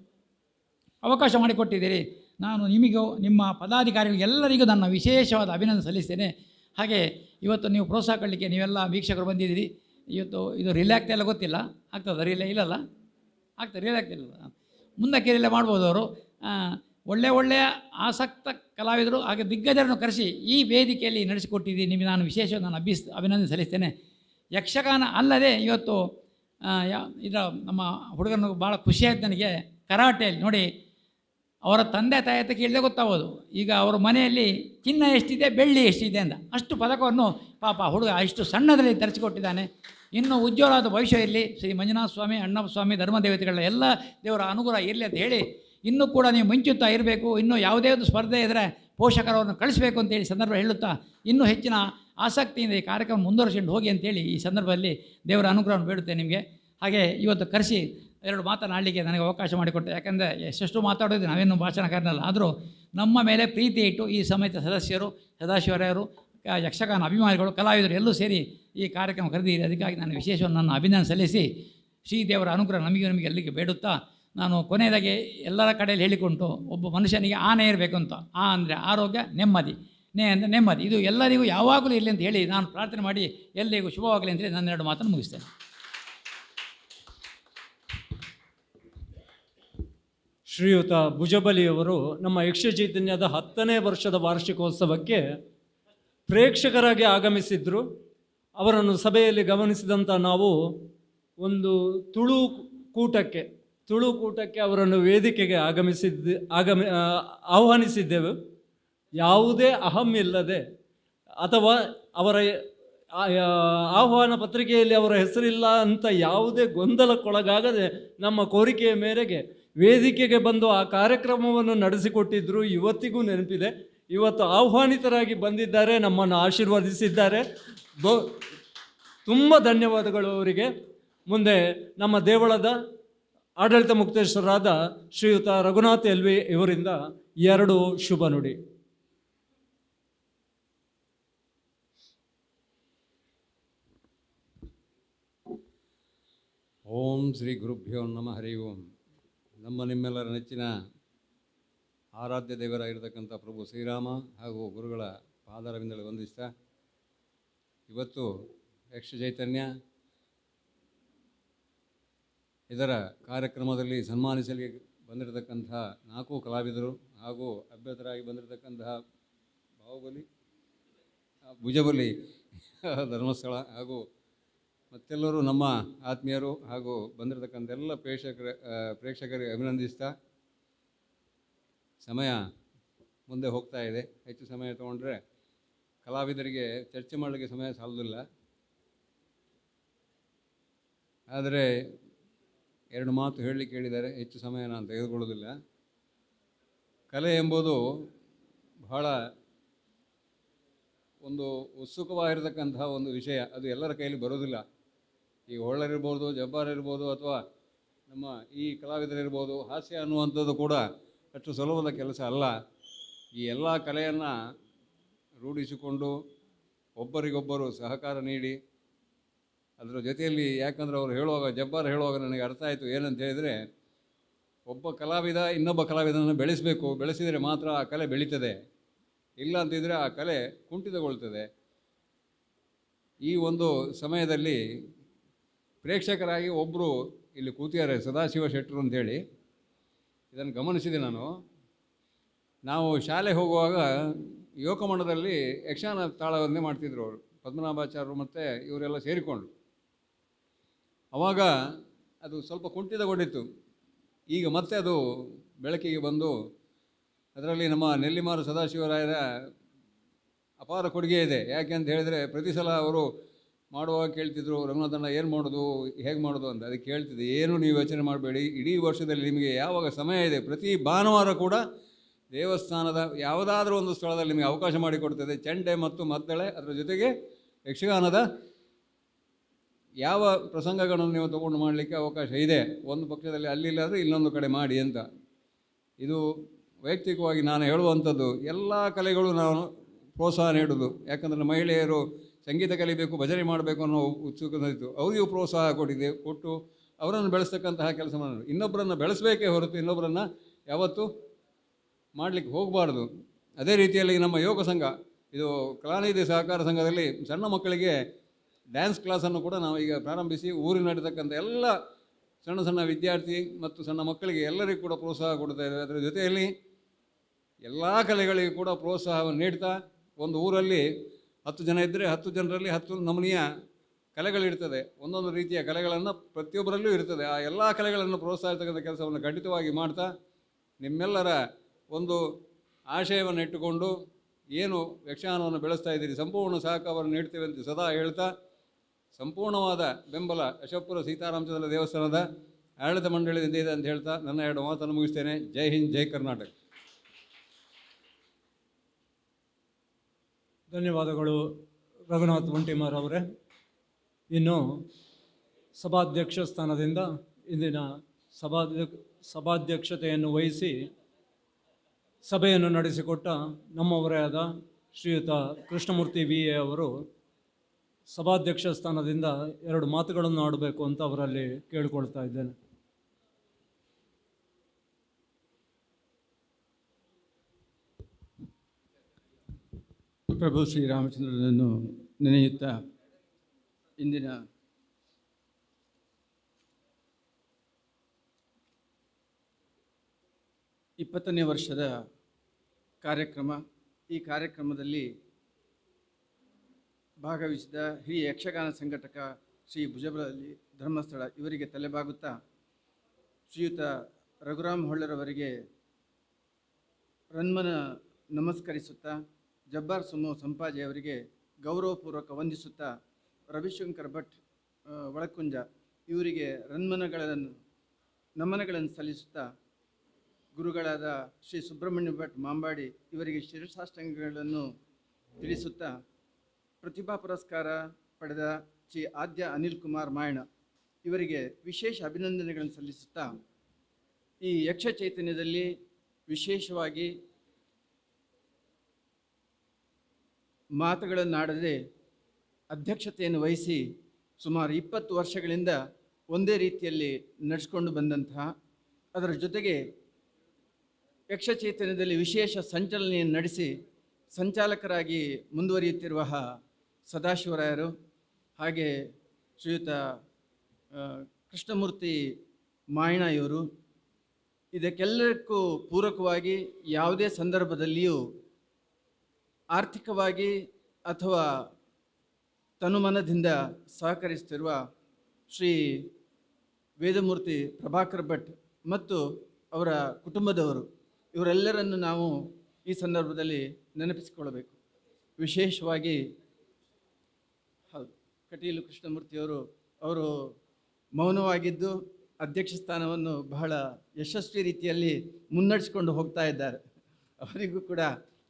S2: ಅವಕಾಶ ಮಾಡಿಕೊಟ್ಟಿದ್ದೀರಿ. ನಾನು ನಿಮಗೂ ನಿಮ್ಮ ಪದಾಧಿಕಾರಿಗಳಿಗೆಲ್ಲರಿಗೂ ನನ್ನ ವಿಶೇಷವಾದ ಅಭಿನಂದನೆ ಸಲ್ಲಿಸ್ತೇನೆ. ಹಾಗೆ ಇವತ್ತು ನೀವು ಪ್ರೋತ್ಸಾಹ ಕೊಡಲಿಕ್ಕೆ ನೀವೆಲ್ಲ ವೀಕ್ಷಕರು ಬಂದಿದ್ದೀರಿ. ಇವತ್ತು ಇದು ರಿಲೇ ಆಗ್ತಾ ಇಲ್ಲ ಗೊತ್ತಿಲ್ಲ. ಆಗ್ತದೆ? ರಿಲೇ ಇಲ್ಲಲ್ಲ? ಆಗ್ತದೆ? ರಿಲೇ ಆಗ್ತಿಲ್ಲ ಮುಂದಕ್ಕೆ ರಿಲೇ ಮಾಡ್ಬೋದು ಅವರು. ಒಳ್ಳೆ ಒಳ್ಳೆಯ ಆಸಕ್ತ ಕಲಾವಿದರು ಹಾಗೆ ದಿಗ್ಗಜರನ್ನು ಕರೆಸಿ ಈ ವೇದಿಕೆಯಲ್ಲಿ ನಡೆಸಿಕೊಟ್ಟಿದ್ದೀನಿ ನಿಮಗೆ ನಾನು ವಿಶೇಷ ನಾನು ಅಭಿಸ್ ಅಭಿನಂದನೆ ಸಲ್ಲಿಸ್ತೇನೆ. ಯಕ್ಷಗಾನ ಅಲ್ಲದೆ ಇವತ್ತು ಯಾ, ಇದರ ನಮ್ಮ ಹುಡುಗನ ಭಾಳ ಖುಷಿಯಾಯ್ತು ನನಗೆ ಕರಾಟೆಯಲ್ಲಿ ನೋಡಿ. ಅವರ ತಂದೆ ತಾಯಿ ಅಂತ ಕೇಳಿದೆ ಗೊತ್ತಾಗೋದು. ಈಗ ಅವರ ಮನೆಯಲ್ಲಿ ಚಿನ್ನ ಎಷ್ಟಿದೆ, ಬೆಳ್ಳಿ ಎಷ್ಟಿದೆ ಅಂತ. ಅಷ್ಟು ಪದಕವನ್ನು ಪಾಪ ಹುಡುಗ ಇಷ್ಟು ಸಣ್ಣದರಲ್ಲಿ ತರಿಸಿಕೊಟ್ಟಿದ್ದಾನೆ. ಇನ್ನು ಉಜ್ವಲವಾದ ಭವಿಷ್ಯ ಇರಲಿ. ಶ್ರೀ ಮಂಜುನಾಥ ಸ್ವಾಮಿ ಅಣ್ಣಪ್ಪ ಸ್ವಾಮಿ ಧರ್ಮದೇವತೆಗಳ ಎಲ್ಲ ದೇವರ ಅನುಗ್ರಹ ಇರಲಿ ಅಂತ ಹೇಳಿ, ಇನ್ನೂ ಕೂಡ ನೀವು ಮುಂಚುತ್ತಾ ಇರಬೇಕು. ಇನ್ನೂ ಯಾವುದೇ ಒಂದು ಸ್ಪರ್ಧೆ ಇದ್ದರೆ ಪೋಷಕರವನ್ನು ಕಳಿಸಬೇಕು ಅಂತೇಳಿ ಸಂದರ್ಭ ಹೇಳುತ್ತಾ, ಇನ್ನೂ ಹೆಚ್ಚಿನ ಆಸಕ್ತಿಯಿಂದ ಈ ಕಾರ್ಯಕ್ರಮ ಮುಂದುವರಿಸಿಕೊಂಡು ಹೋಗಿ ಅಂತೇಳಿ ಈ ಸಂದರ್ಭದಲ್ಲಿ ದೇವರ ಅನುಗ್ರಹವನ್ನು ಬೇಡುತ್ತೆ ನಿಮಗೆ. ಹಾಗೆ ಇವತ್ತು ಕರೆಸಿ ಎರಡು ಮಾತನಾಡಲಿಕ್ಕೆ ನನಗೆ ಅವಕಾಶ ಮಾಡಿಕೊಟ್ಟೆ ಯಾಕೆಂದರೆ ಎಷ್ಟೆಷ್ಟು ಮಾತಾಡೋದು ನಾವೇನು ಭಾಷಣಕಾರನಲ್ಲ. ಆದರೂ ನಮ್ಮ ಮೇಲೆ ಪ್ರೀತಿ ಇಟ್ಟು ಈ ಸಮಿತಿ ಸದಸ್ಯರು, ಸದಾಶಿವರಾಯರು ಯಕ್ಷಗಾನ ಅಭಿಮಾನಿಗಳು, ಕಲಾವಿದರು ಎಲ್ಲರೂ ಸೇರಿ ಈ ಕಾರ್ಯಕ್ರಮ ಕರೆದಿರಿ ಅದಕ್ಕಾಗಿ ನಾನು ವಿಶೇಷವಾಗಿ ನನ್ನ ಅಭಿನಂದನೆ ಸಲ್ಲಿಸಿ ಶ್ರೀದೇವರ ಅನುಗ್ರಹ ನಮಗೆ ನಮಗೆ ಎಲ್ಲಿಗೆ ಬೇಡುತ್ತಾ ನಾನು ಕೊನೆಯದಾಗಿ ಎಲ್ಲರ ಕಡೆಯಲ್ಲಿ ಹೇಳಿಕೊಂಡು ಒಬ್ಬ ಮನುಷ್ಯನಿಗೆ ಆನೆ ಇರಬೇಕು ಅಂತ. ಆ ಅಂದರೆ ಆರೋಗ್ಯ, ನೆಮ್ಮದಿ. ನೇ ಅಂದರೆ ನೆಮ್ಮದಿ. ಇದು ಎಲ್ಲರಿಗೂ ಯಾವಾಗಲೂ ಇರಲಿ ಅಂತ ಹೇಳಿ ನಾನು ಪ್ರಾರ್ಥನೆ ಮಾಡಿ ಎಲ್ಲರಿಗೂ ಶುಭವಾಗಲಿ ಅಂತೇಳಿ ನನ್ನ ಎರಡು ಮಾತನ್ನು ಮುಗಿಸ್ತೇನೆ.
S1: ಶ್ರೀಯುತ ಭುಜಬಲಿಯವರು ನಮ್ಮ ಯಕ್ಷ ಚೈತನ್ಯದ ಹತ್ತನೇ ವರ್ಷದ ವಾರ್ಷಿಕೋತ್ಸವಕ್ಕೆ ಪ್ರೇಕ್ಷಕರಾಗಿ ಆಗಮಿಸಿದ್ರು. ಅವರನ್ನು ಸಭೆಯಲ್ಲಿ ಗಮನಿಸಿದಂಥ ನಾವು ಒಂದು ತುಳು ಕೂಟಕ್ಕೆ ತುಳು ಕೂಟಕ್ಕೆ ಅವರನ್ನು ವೇದಿಕೆಗೆ ಆಗಮಿಸಿದ್ದ ಆಗಮಿ ಆಹ್ವಾನಿಸಿದ್ದೆವು. ಯಾವುದೇ ಅಹಂ ಇಲ್ಲದೆ ಅಥವಾ ಅವರ ಆಹ್ವಾನ ಪತ್ರಿಕೆಯಲ್ಲಿ ಅವರ ಹೆಸರಿಲ್ಲ ಅಂತ ಯಾವುದೇ ಗೊಂದಲಕ್ಕೊಳಗಾಗದೆ ನಮ್ಮ ಕೋರಿಕೆಯ ಮೇರೆಗೆ ವೇದಿಕೆಗೆ ಬಂದು ಆ ಕಾರ್ಯಕ್ರಮವನ್ನು ನಡೆಸಿಕೊಟ್ಟಿದ್ದರು ಇವತ್ತಿಗೂ ನೆನಪಿದೆ. ಇವತ್ತು ಆಹ್ವಾನಿತರಾಗಿ ಬಂದಿದ್ದಾರೆ, ನಮ್ಮನ್ನು ಆಶೀರ್ವದಿಸಿದ್ದಾರೆ. ಬ, ತುಂಬ ಧನ್ಯವಾದಗಳು ಅವರಿಗೆ. ಮುಂದೆ ನಮ್ಮ ದೇವಳದ ಆಡಳಿತ ಮುಕ್ತೇಶ್ವರರಾದ ಶ್ರೀಯುತ ರಘುನಾಥ್ ಎಲ್ವಿ ಇವರಿಂದ ಎರಡು ಶುಭ ನುಡಿ.
S3: ಓಂ ಶ್ರೀ ಗುರುಭ್ಯೋ ನಮಃ. ಹರಿ ಓಂ. ನಮ್ಮ ನಿಮ್ಮೆಲ್ಲರ ನೆಚ್ಚಿನ ಆರಾಧ್ಯ ದೇವರಾಗಿರ್ತಕ್ಕಂಥ ಪ್ರಭು ಶ್ರೀರಾಮ ಹಾಗೂ ಗುರುಗಳ ಪಾದರವಿಂದಲೇ ವಂದಿಸ್ತಾ, ಇವತ್ತು ಯಕ್ಷ ಚೈತನ್ಯ ಇದರ ಕಾರ್ಯಕ್ರಮದಲ್ಲಿ ಸನ್ಮಾನಿಸಲಿಕ್ಕೆ ಬಂದಿರತಕ್ಕಂಥ ನಾಲ್ಕು ಕಲಾವಿದರು ಹಾಗೂ ಅಭ್ಯರ್ಥರಾಗಿ ಬಂದಿರತಕ್ಕಂತಹ ಬಾಹುಬಲಿ, ಭುಜಬಲಿ, ಧರ್ಮಸ್ಥಳ ಹಾಗೂ ಮತ್ತೆಲ್ಲರೂ ನಮ್ಮ ಆತ್ಮೀಯರು ಹಾಗೂ ಬಂದಿರತಕ್ಕಂಥ ಎಲ್ಲ ಪ್ರೇಕ್ಷಕರ ಪ್ರೇಕ್ಷಕರಿಗೆ ಅಭಿನಂದಿಸ್ತಾ ಸಮಯ ಮುಂದೆ ಹೋಗ್ತಾ ಇದೆ. ಹೆಚ್ಚು ಸಮಯ ತಗೊಂಡ್ರೆ ಕಲಾವಿದರಿಗೆ ಚರ್ಚೆ ಮಾಡಲಿಕ್ಕೆ ಸಮಯ ಸಾಲೋದಿಲ್ಲ. ಆದರೆ ಎರಡು ಮಾತು ಹೇಳಲಿಕ್ಕೆ ಹೇಳಿದ್ದಾರೆ ಹೆಚ್ಚು ಸಮಯ ನಾನು ತೆಗೆದುಕೊಳ್ಳೋದಿಲ್ಲ ಕಲೆ ಎಂಬುದು ಬಹಳ ಒಂದು ಉತ್ಸುಕವಾಗಿರತಕ್ಕಂತಹ ಒಂದು ವಿಷಯ. ಅದು ಎಲ್ಲರ ಕೈಯಲ್ಲಿ ಬರೋದಿಲ್ಲ ಈ ಹೊಳ್ಳರಿರ್ಬೋದು ಜಬ್ಬಾರ್ ಇರ್ಬೋದು ಅಥವಾ ನಮ್ಮ ಈ ಕಲಾವಿದರಿರ್ಬೋದು, ಹಾಸ್ಯ ಅನ್ನುವಂಥದ್ದು ಕೂಡ ಅಷ್ಟು ಸುಲಭದ ಕೆಲಸ ಅಲ್ಲ. ಈ ಎಲ್ಲ ಕಲೆಯನ್ನು ರೂಢಿಸಿಕೊಂಡು ಒಬ್ಬರಿಗೊಬ್ಬರು ಸಹಕಾರ ನೀಡಿ, ಅದರ ಜೊತೆಯಲ್ಲಿ ಯಾಕಂದರೆ ಅವರು ಹೇಳುವಾಗ, ಜಬ್ಬಾರ್ ಹೇಳುವಾಗ ನನಗೆ ಅರ್ಥ ಆಯಿತು ಏನಂತ ಹೇಳಿದರೆ, ಒಬ್ಬ ಕಲಾವಿದ ಇನ್ನೊಬ್ಬ ಕಲಾವಿದನನ್ನು ಬೆಳೆಸಬೇಕು, ಬೆಳೆಸಿದರೆ ಮಾತ್ರ ಆ ಕಲೆ ಬೆಳೀತದೆ. ಇಲ್ಲ ಅಂತಿದ್ರೆ ಆ ಕಲೆ ಕುಂಠಿತಗೊಳ್ತದೆ. ಈ ಒಂದು ಸಮಯದಲ್ಲಿ ಪ್ರೇಕ್ಷಕರಾಗಿ ಒಬ್ಬರು ಇಲ್ಲಿ ಕೂತಿದ್ದಾರೆ ಸದಾಶಿವ ಶೆಟ್ಟರು ಅಂತೇಳಿ ಇದನ್ನು ಗಮನಿಸಿದೆ ನಾನು. ನಾವು ಶಾಲೆ ಹೋಗುವಾಗ ಯೋಕಮಠದಲ್ಲಿ ಯಕ್ಷಗಾನ ತಾಳವನ್ನೇ ಮಾಡ್ತಿದ್ರು ಅವರು. ಪದ್ಮನಾಭಾಚಾರ್ಯರು ಮತ್ತು ಇವರೆಲ್ಲ ಸೇರಿಕೊಂಡು. ಆವಾಗ ಅದು ಸ್ವಲ್ಪ ಕುಂಠಿತಗೊಂಡಿತ್ತು. ಈಗ ಮತ್ತೆ ಅದು ಬೆಳಕಿಗೆ ಬಂದು ಅದರಲ್ಲಿ ನಮ್ಮ ನೆಲ್ಲಿಮಾರು ಸದಾಶಿವರಾಯರ ಅಪಾರ ಕೊಡುಗೆ ಇದೆ. ಯಾಕೆ ಅಂತ ಹೇಳಿದರೆ ಪ್ರತಿ ಸಲ ಅವರು ಮಾಡುವಾಗ ಕೇಳ್ತಿದ್ರು, ರಂಗನಾಥಣ್ಣ ಏನು ಮಾಡೋದು? ಹೇಗೆ ಮಾಡೋದು? ಅಂತ. ಅದಕ್ಕೆ ಕೇಳ್ತಿದ್ದೆ, ಏನು ನೀವು ಯೋಚನೆ ಮಾಡಬೇಡಿ. ಇಡೀ ವರ್ಷದಲ್ಲಿ ನಿಮಗೆ ಯಾವಾಗ ಸಮಯ ಇದೆ? ಪ್ರತಿ ಭಾನುವಾರ ಕೂಡ ದೇವಸ್ಥಾನದ ಯಾವುದಾದ್ರೂ ಒಂದು ಸ್ಥಳದಲ್ಲಿ ನಿಮಗೆ ಅವಕಾಶ ಮಾಡಿಕೊಡ್ತದೆ ಚಂಡೆ ಮತ್ತು ಮದ್ದಳೆ ಅದರ ಜೊತೆಗೆ ಯಕ್ಷಗಾನದ ಯಾವ ಪ್ರಸಂಗಗಳನ್ನು ನೀವು ತಗೊಂಡು ಮಾಡಲಿಕ್ಕೆ ಅವಕಾಶ ಇದೆ. ಒಂದು ಪಕ್ಷದಲ್ಲಿ ಅಲ್ಲಿಲ್ಲಾದರೆ ಇನ್ನೊಂದು ಕಡೆ ಮಾಡಿ ಅಂತ. ಇದು ವೈಯಕ್ತಿಕವಾಗಿ ನಾನು ಹೇಳುವಂಥದ್ದು, ಎಲ್ಲ ಕಲೆಗಳು ನಾನು ಪ್ರೋತ್ಸಾಹ ನೀಡೋದು. ಯಾಕಂದರೆ ಮಹಿಳೆಯರು ಸಂಗೀತ ಕಲಿಬೇಕು, ಭಜನೆ ಮಾಡಬೇಕು ಅನ್ನೋ ಉತ್ಸುಕತೆ ಅವರಿಗೂ ಪ್ರೋತ್ಸಾಹ ಕೊಟ್ಟಿದೆ. ಕೊಟ್ಟು ಅವರನ್ನು ಬೆಳೆಸ್ತಕ್ಕಂತಹ ಕೆಲಸ ಮಾಡೋದು ಇನ್ನೊಬ್ಬರನ್ನು ಬೆಳೆಸಬೇಕೇ ಹೊರತು ಇನ್ನೊಬ್ಬರನ್ನು ಯಾವತ್ತೂ ಮಾಡಲಿಕ್ಕೆ ಹೋಗಬಾರ್ದು. ಅದೇ ರೀತಿಯಲ್ಲಿ ನಮ್ಮ ಯೋಗ ಸಂಘ, ಇದು ಕಲಾನಿಧಿ ಸಹಕಾರ ಸಂಘದಲ್ಲಿ ಸಣ್ಣ ಮಕ್ಕಳಿಗೆ ಡ್ಯಾನ್ಸ್ ಕ್ಲಾಸನ್ನು ಕೂಡ ನಾವು ಈಗ ಪ್ರಾರಂಭಿಸಿ ಊರಿನ ನಡೀತಕ್ಕಂಥ ಎಲ್ಲ ಸಣ್ಣ ಸಣ್ಣ ವಿದ್ಯಾರ್ಥಿ ಮತ್ತು ಸಣ್ಣ ಮಕ್ಕಳಿಗೆ ಎಲ್ಲರಿಗೂ ಕೂಡ ಪ್ರೋತ್ಸಾಹ ಕೊಡ್ತಾ ಇದ್ದಾರೆ. ಅದರ ಜೊತೆಯಲ್ಲಿ ಎಲ್ಲ ಕಲೆಗಳಿಗೆ ಕೂಡ ಪ್ರೋತ್ಸಾಹವನ್ನು ನೀಡ್ತಾ ಒಂದು ಊರಲ್ಲಿ ಹತ್ತು ಜನ ಇದ್ದರೆ ಹತ್ತು ಜನರಲ್ಲಿ ಹತ್ತು ನಮನೀಯ ಕಲೆಗಳಿರ್ತದೆ. ಒಂದೊಂದು ರೀತಿಯ ಕಲೆಗಳನ್ನು ಪ್ರತಿಯೊಬ್ಬರಲ್ಲೂ ಇರ್ತದೆ. ಆ ಎಲ್ಲ ಕಲೆಗಳನ್ನು ಪ್ರೋತ್ಸಾಹಿಸ್ತಕ್ಕಂಥ ಕೆಲಸವನ್ನು ಖಂಡಿತವಾಗಿ ಮಾಡ್ತಾ ನಿಮ್ಮೆಲ್ಲರ ಒಂದು ಆಶಯವನ್ನು ಇಟ್ಟುಕೊಂಡು ಏನು ಯಕ್ಷಗಾನವನ್ನು ಬೆಳೆಸ್ತಾ ಇದ್ದೀರಿ, ಸಂಪೂರ್ಣ ಸಹಕಾರವನ್ನು ನೀಡ್ತೇವೆ ಅಂತ ಸದಾ ಹೇಳ್ತಾ ಸಂಪೂರ್ಣವಾದ ಬೆಂಬಲ ಯಶವಪುರ ಸೀತಾರಾಮಚಂದ್ರ ದೇವಸ್ಥಾನದ ಆಡಳಿತ ಮಂಡಳಿಯಿಂದ ಇದೆ ಅಂತ ಹೇಳ್ತಾ ನನ್ನ ಎರಡು ಮಾತನ್ನು ಮುಗಿಸ್ತೇನೆ. ಜೈ ಹಿಂದ್, ಜೈ ಕರ್ನಾಟಕ.
S1: ಧನ್ಯವಾದಗಳು ರಘುನಾಥ್ ಬಂಟಿಮಾರ್ ಅವರೇ. ಇನ್ನು ಸಭಾಧ್ಯಕ್ಷ ಸ್ಥಾನದಿಂದ ಇಂದಿನ ಸಭಾಧ್ಯ ಸಭಾಧ್ಯಕ್ಷತೆಯನ್ನು ವಹಿಸಿ ಸಭೆಯನ್ನು ನಡೆಸಿಕೊಟ್ಟ ನಮ್ಮವರೇ ಆದ ಶ್ರೀಯುತ ಕೃಷ್ಣಮೂರ್ತಿ ವಿ ಎ ಅವರು ಸಭಾಧ್ಯಕ್ಷ ಸ್ಥಾನದಿಂದ ಎರಡು ಮಾತುಗಳನ್ನು ಆಡಬೇಕು ಅಂತ ಅವರಲ್ಲಿ ಕೇಳಿಕೊಳ್ತಾ ಇದ್ದೇನೆ.
S4: ಪ್ರಭು ಶ್ರೀರಾಮಚಂದ್ರನನ್ನು ನೆನೆಯುತ್ತಾ ಇಂದಿನ ಇಪ್ಪತ್ತನೇ ವರ್ಷದ ಕಾರ್ಯಕ್ರಮ, ಈ ಕಾರ್ಯಕ್ರಮದಲ್ಲಿ ಭಾಗವಹಿಸಿದ ಹಿರಿಯ ಯಕ್ಷಗಾನ ಸಂಘಟಕ ಶ್ರೀ ಭುಜಬಲಿ ಧರ್ಮಸ್ಥಳ ಇವರಿಗೆ ತಲೆಬಾಗುತ್ತಾ ಶ್ರೀಯುತ ರಘುರಾಮ್ ಹೊಳ್ಳರವರಿಗೆ ರನ್ಮನ ನಮಸ್ಕರಿಸುತ್ತಾ ಜಬ್ಬಾರ್ ಸುಮೋ ಸಂಪಾಜಿ ಅವರಿಗೆ ಗೌರವಪೂರ್ವಕ ವಂದಿಸುತ್ತಾ ರವಿಶಂಕರ್ ಭಟ್ ಒಳಕುಂಜ ಇವರಿಗೆ ರನ್ಮನಗಳನ್ನು ನಮನಗಳನ್ನು ಸಲ್ಲಿಸುತ್ತಾ ಗುರುಗಳಾದ ಶ್ರೀ ಸುಬ್ರಹ್ಮಣ್ಯ ಭಟ್ ಮಾಂಬಾಡಿ ಇವರಿಗೆ ಶಿರಸಾಷ್ಟಂಗಗಳನ್ನು ತಿಳಿಸುತ್ತಾ ಪ್ರತಿಭಾ ಪುರಸ್ಕಾರ ಪಡೆದ ಶ್ರೀ ಆದ್ಯ ಅನಿಲ್ ಕುಮಾರ್ ಮಾಯಣ ಇವರಿಗೆ ವಿಶೇಷ ಅಭಿನಂದನೆಗಳನ್ನು ಸಲ್ಲಿಸುತ್ತಾ ಈ ಯಕ್ಷ ಚೈತನ್ಯದಲ್ಲಿ ವಿಶೇಷವಾಗಿ ಮಾತುಗಳನ್ನಾಡದೆ ಅಧ್ಯಕ್ಷತೆಯನ್ನು ವಹಿಸಿ ಸುಮಾರು ಇಪ್ಪತ್ತು ವರ್ಷಗಳಿಂದ ಒಂದೇ ರೀತಿಯಲ್ಲಿ ನಡೆಸ್ಕೊಂಡು ಬಂದಂತಹ, ಅದರ ಜೊತೆಗೆ ಯಕ್ಷಚೇತನದಲ್ಲಿ ವಿಶೇಷ ಸಂಚಲನೆಯನ್ನು ನಡೆಸಿ ಸಂಚಾಲಕರಾಗಿ ಮುಂದುವರಿಯುತ್ತಿರುವ ಸದಾಶಿವರಾಯರು ಹಾಗೆ ಶ್ರೀಯುತ ಕೃಷ್ಣಮೂರ್ತಿ ಮಾಯಣ ಇವರು ಇದಕ್ಕೆಲ್ಲಕ್ಕೂ ಪೂರಕವಾಗಿ ಯಾವುದೇ ಸಂದರ್ಭದಲ್ಲಿಯೂ ಆರ್ಥಿಕವಾಗಿ ಅಥವಾ ತನುಮನದಿಂದ ಸಹಕರಿಸುತ್ತಿರುವ ಶ್ರೀ ವೇದಮೂರ್ತಿ ಪ್ರಭಾಕರ್ ಭಟ್ ಮತ್ತು ಅವರ ಕುಟುಂಬದವರು, ಇವರೆಲ್ಲರನ್ನು ನಾವು ಈ ಸಂದರ್ಭದಲ್ಲಿ ನೆನಪಿಸಿಕೊಳ್ಳಬೇಕು. ವಿಶೇಷವಾಗಿ ಹೌದು, ಕಟೀಲು ಕೃಷ್ಣಮೂರ್ತಿಯವರು, ಅವರು ಮೌನವಾಗಿದ್ದು ಅಧ್ಯಕ್ಷ ಸ್ಥಾನವನ್ನು ಬಹಳ ಯಶಸ್ವಿ ರೀತಿಯಲ್ಲಿ ಮುನ್ನಡೆಸಿಕೊಂಡು ಹೋಗ್ತಾ ಇದ್ದಾರೆ. ಅವರಿಗೂ ಕೂಡ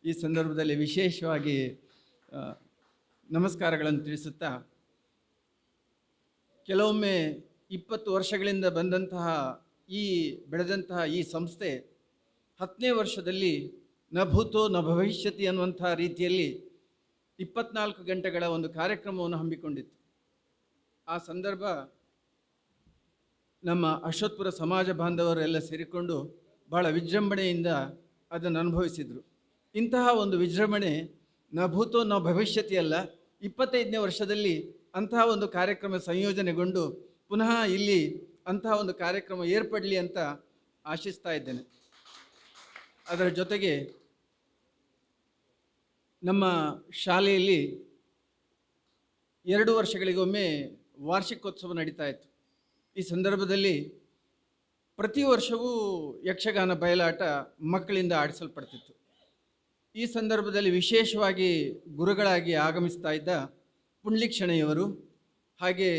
S4: ಈ ಸಂದರ್ಭದಲ್ಲಿ ವಿಶೇಷವಾಗಿ ನಮಸ್ಕಾರಗಳನ್ನು ತಿಳಿಸುತ್ತಾ, ಕೆಲವೊಮ್ಮೆ ಇಪ್ಪತ್ತು ವರ್ಷಗಳಿಂದ ಬಂದಂತಹ ಈ, ಬೆಳೆದಂತಹ ಈ ಸಂಸ್ಥೆ ಹತ್ತನೇ ವರ್ಷದಲ್ಲಿ ನ ಭೂತೋ ನ ಭವಿಷ್ಯತಿ ಅನ್ನುವಂಥ ರೀತಿಯಲ್ಲಿ ಇಪ್ಪತ್ನಾಲ್ಕು ಗಂಟೆಗಳ ಒಂದು ಕಾರ್ಯಕ್ರಮವನ್ನು ಹಮ್ಮಿಕೊಂಡಿತ್ತು. ಆ ಸಂದರ್ಭ ನಮ್ಮ ಅಶ್ವತ್ಪುರ ಸಮಾಜ ಬಾಂಧವರೆಲ್ಲ ಸೇರಿಕೊಂಡು ಬಹಳ ವಿಜೃಂಭಣೆಯಿಂದ ಅದನ್ನು ಅನುಭವಿಸಿದರು. ಇಂತಹ ಒಂದು ವಿಜೃಂಭಣೆ ನ ಭೂತೋ ನ ಭವಿಷ್ಯತಿ ಅಲ್ಲ. ಇಪ್ಪತ್ತೈದನೇ ವರ್ಷದಲ್ಲಿ ಅಂತಹ ಒಂದು ಕಾರ್ಯಕ್ರಮ ಸಂಯೋಜನೆಗೊಂಡು ಪುನಃ ಇಲ್ಲಿ ಅಂತಹ ಒಂದು ಕಾರ್ಯಕ್ರಮ ಏರ್ಪಡಲಿ ಅಂತ ಆಶಿಸ್ತಾ ಇದ್ದೇನೆ. ಅದರ ಜೊತೆಗೆ ನಮ್ಮ ಶಾಲೆಯಲ್ಲಿ ಎರಡು ವರ್ಷಗಳಿಗೊಮ್ಮೆ ವಾರ್ಷಿಕೋತ್ಸವ ನಡೀತಾ ಇತ್ತು. ಈ ಸಂದರ್ಭದಲ್ಲಿ ಪ್ರತಿ ವರ್ಷವೂ ಯಕ್ಷಗಾನ ಬಯಲಾಟ ಮಕ್ಕಳಿಂದ ಆಡಿಸಲ್ಪಡ್ತಿತ್ತು. ಈ ಸಂದರ್ಭದಲ್ಲಿ ವಿಶೇಷವಾಗಿ ಗುರುಗಳಾಗಿ ಆಗಮಿಸ್ತಾ ಇದ್ದ ಪುಂಡ್ಲಿಕ್ಷಣೆಯವರು ಹಾಗೆ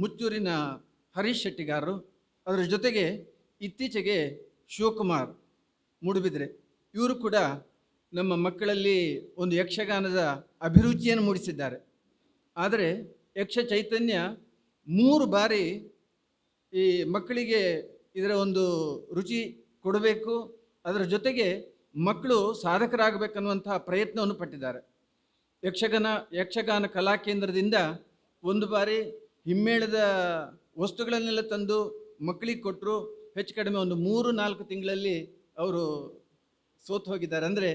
S4: ಮುಚ್ಚೂರಿನ ಹರೀಶ್ ಶೆಟ್ಟಿಗಾರರು, ಅದರ ಜೊತೆಗೆ ಇತ್ತೀಚೆಗೆ ಶಿವಕುಮಾರ್ ಮೂಡುಬಿದ್ರೆ. ಇವರು ಕೂಡ ನಮ್ಮ ಮಕ್ಕಳಲ್ಲಿ ಒಂದು ಯಕ್ಷಗಾನದ ಅಭಿರುಚಿಯನ್ನು ಮೂಡಿಸಿದ್ದಾರೆ. ಆದರೆ ಯಕ್ಷ ಚೈತನ್ಯ ಮೂರು ಬಾರಿ ಈ ಮಕ್ಕಳಿಗೆ ಇದರ ಒಂದು ರುಚಿ ಕೊಡಬೇಕು, ಅದರ ಜೊತೆಗೆ ಮಕ್ಕಳು ಸಾಧಕರಾಗಬೇಕನ್ನುವಂತಹ ಪ್ರಯತ್ನವನ್ನು ಪಟ್ಟಿದ್ದಾರೆ. ಯಕ್ಷಗಾನ ಯಕ್ಷಗಾನ ಕಲಾ ಕೇಂದ್ರದಿಂದ ಒಂದು ಬಾರಿ ಹಿಮ್ಮೇಳದ ವಸ್ತುಗಳನ್ನೆಲ್ಲ ತಂದು ಮಕ್ಕಳಿಗೆ ಕೊಟ್ಟರು. ಹೆಚ್ಚು ಕಡಿಮೆ ಒಂದು ಮೂರು, ನಾಲ್ಕು ತಿಂಗಳಲ್ಲಿ ಅವರು ಸೋತು ಹೋಗಿದ್ದಾರೆ. ಅಂದರೆ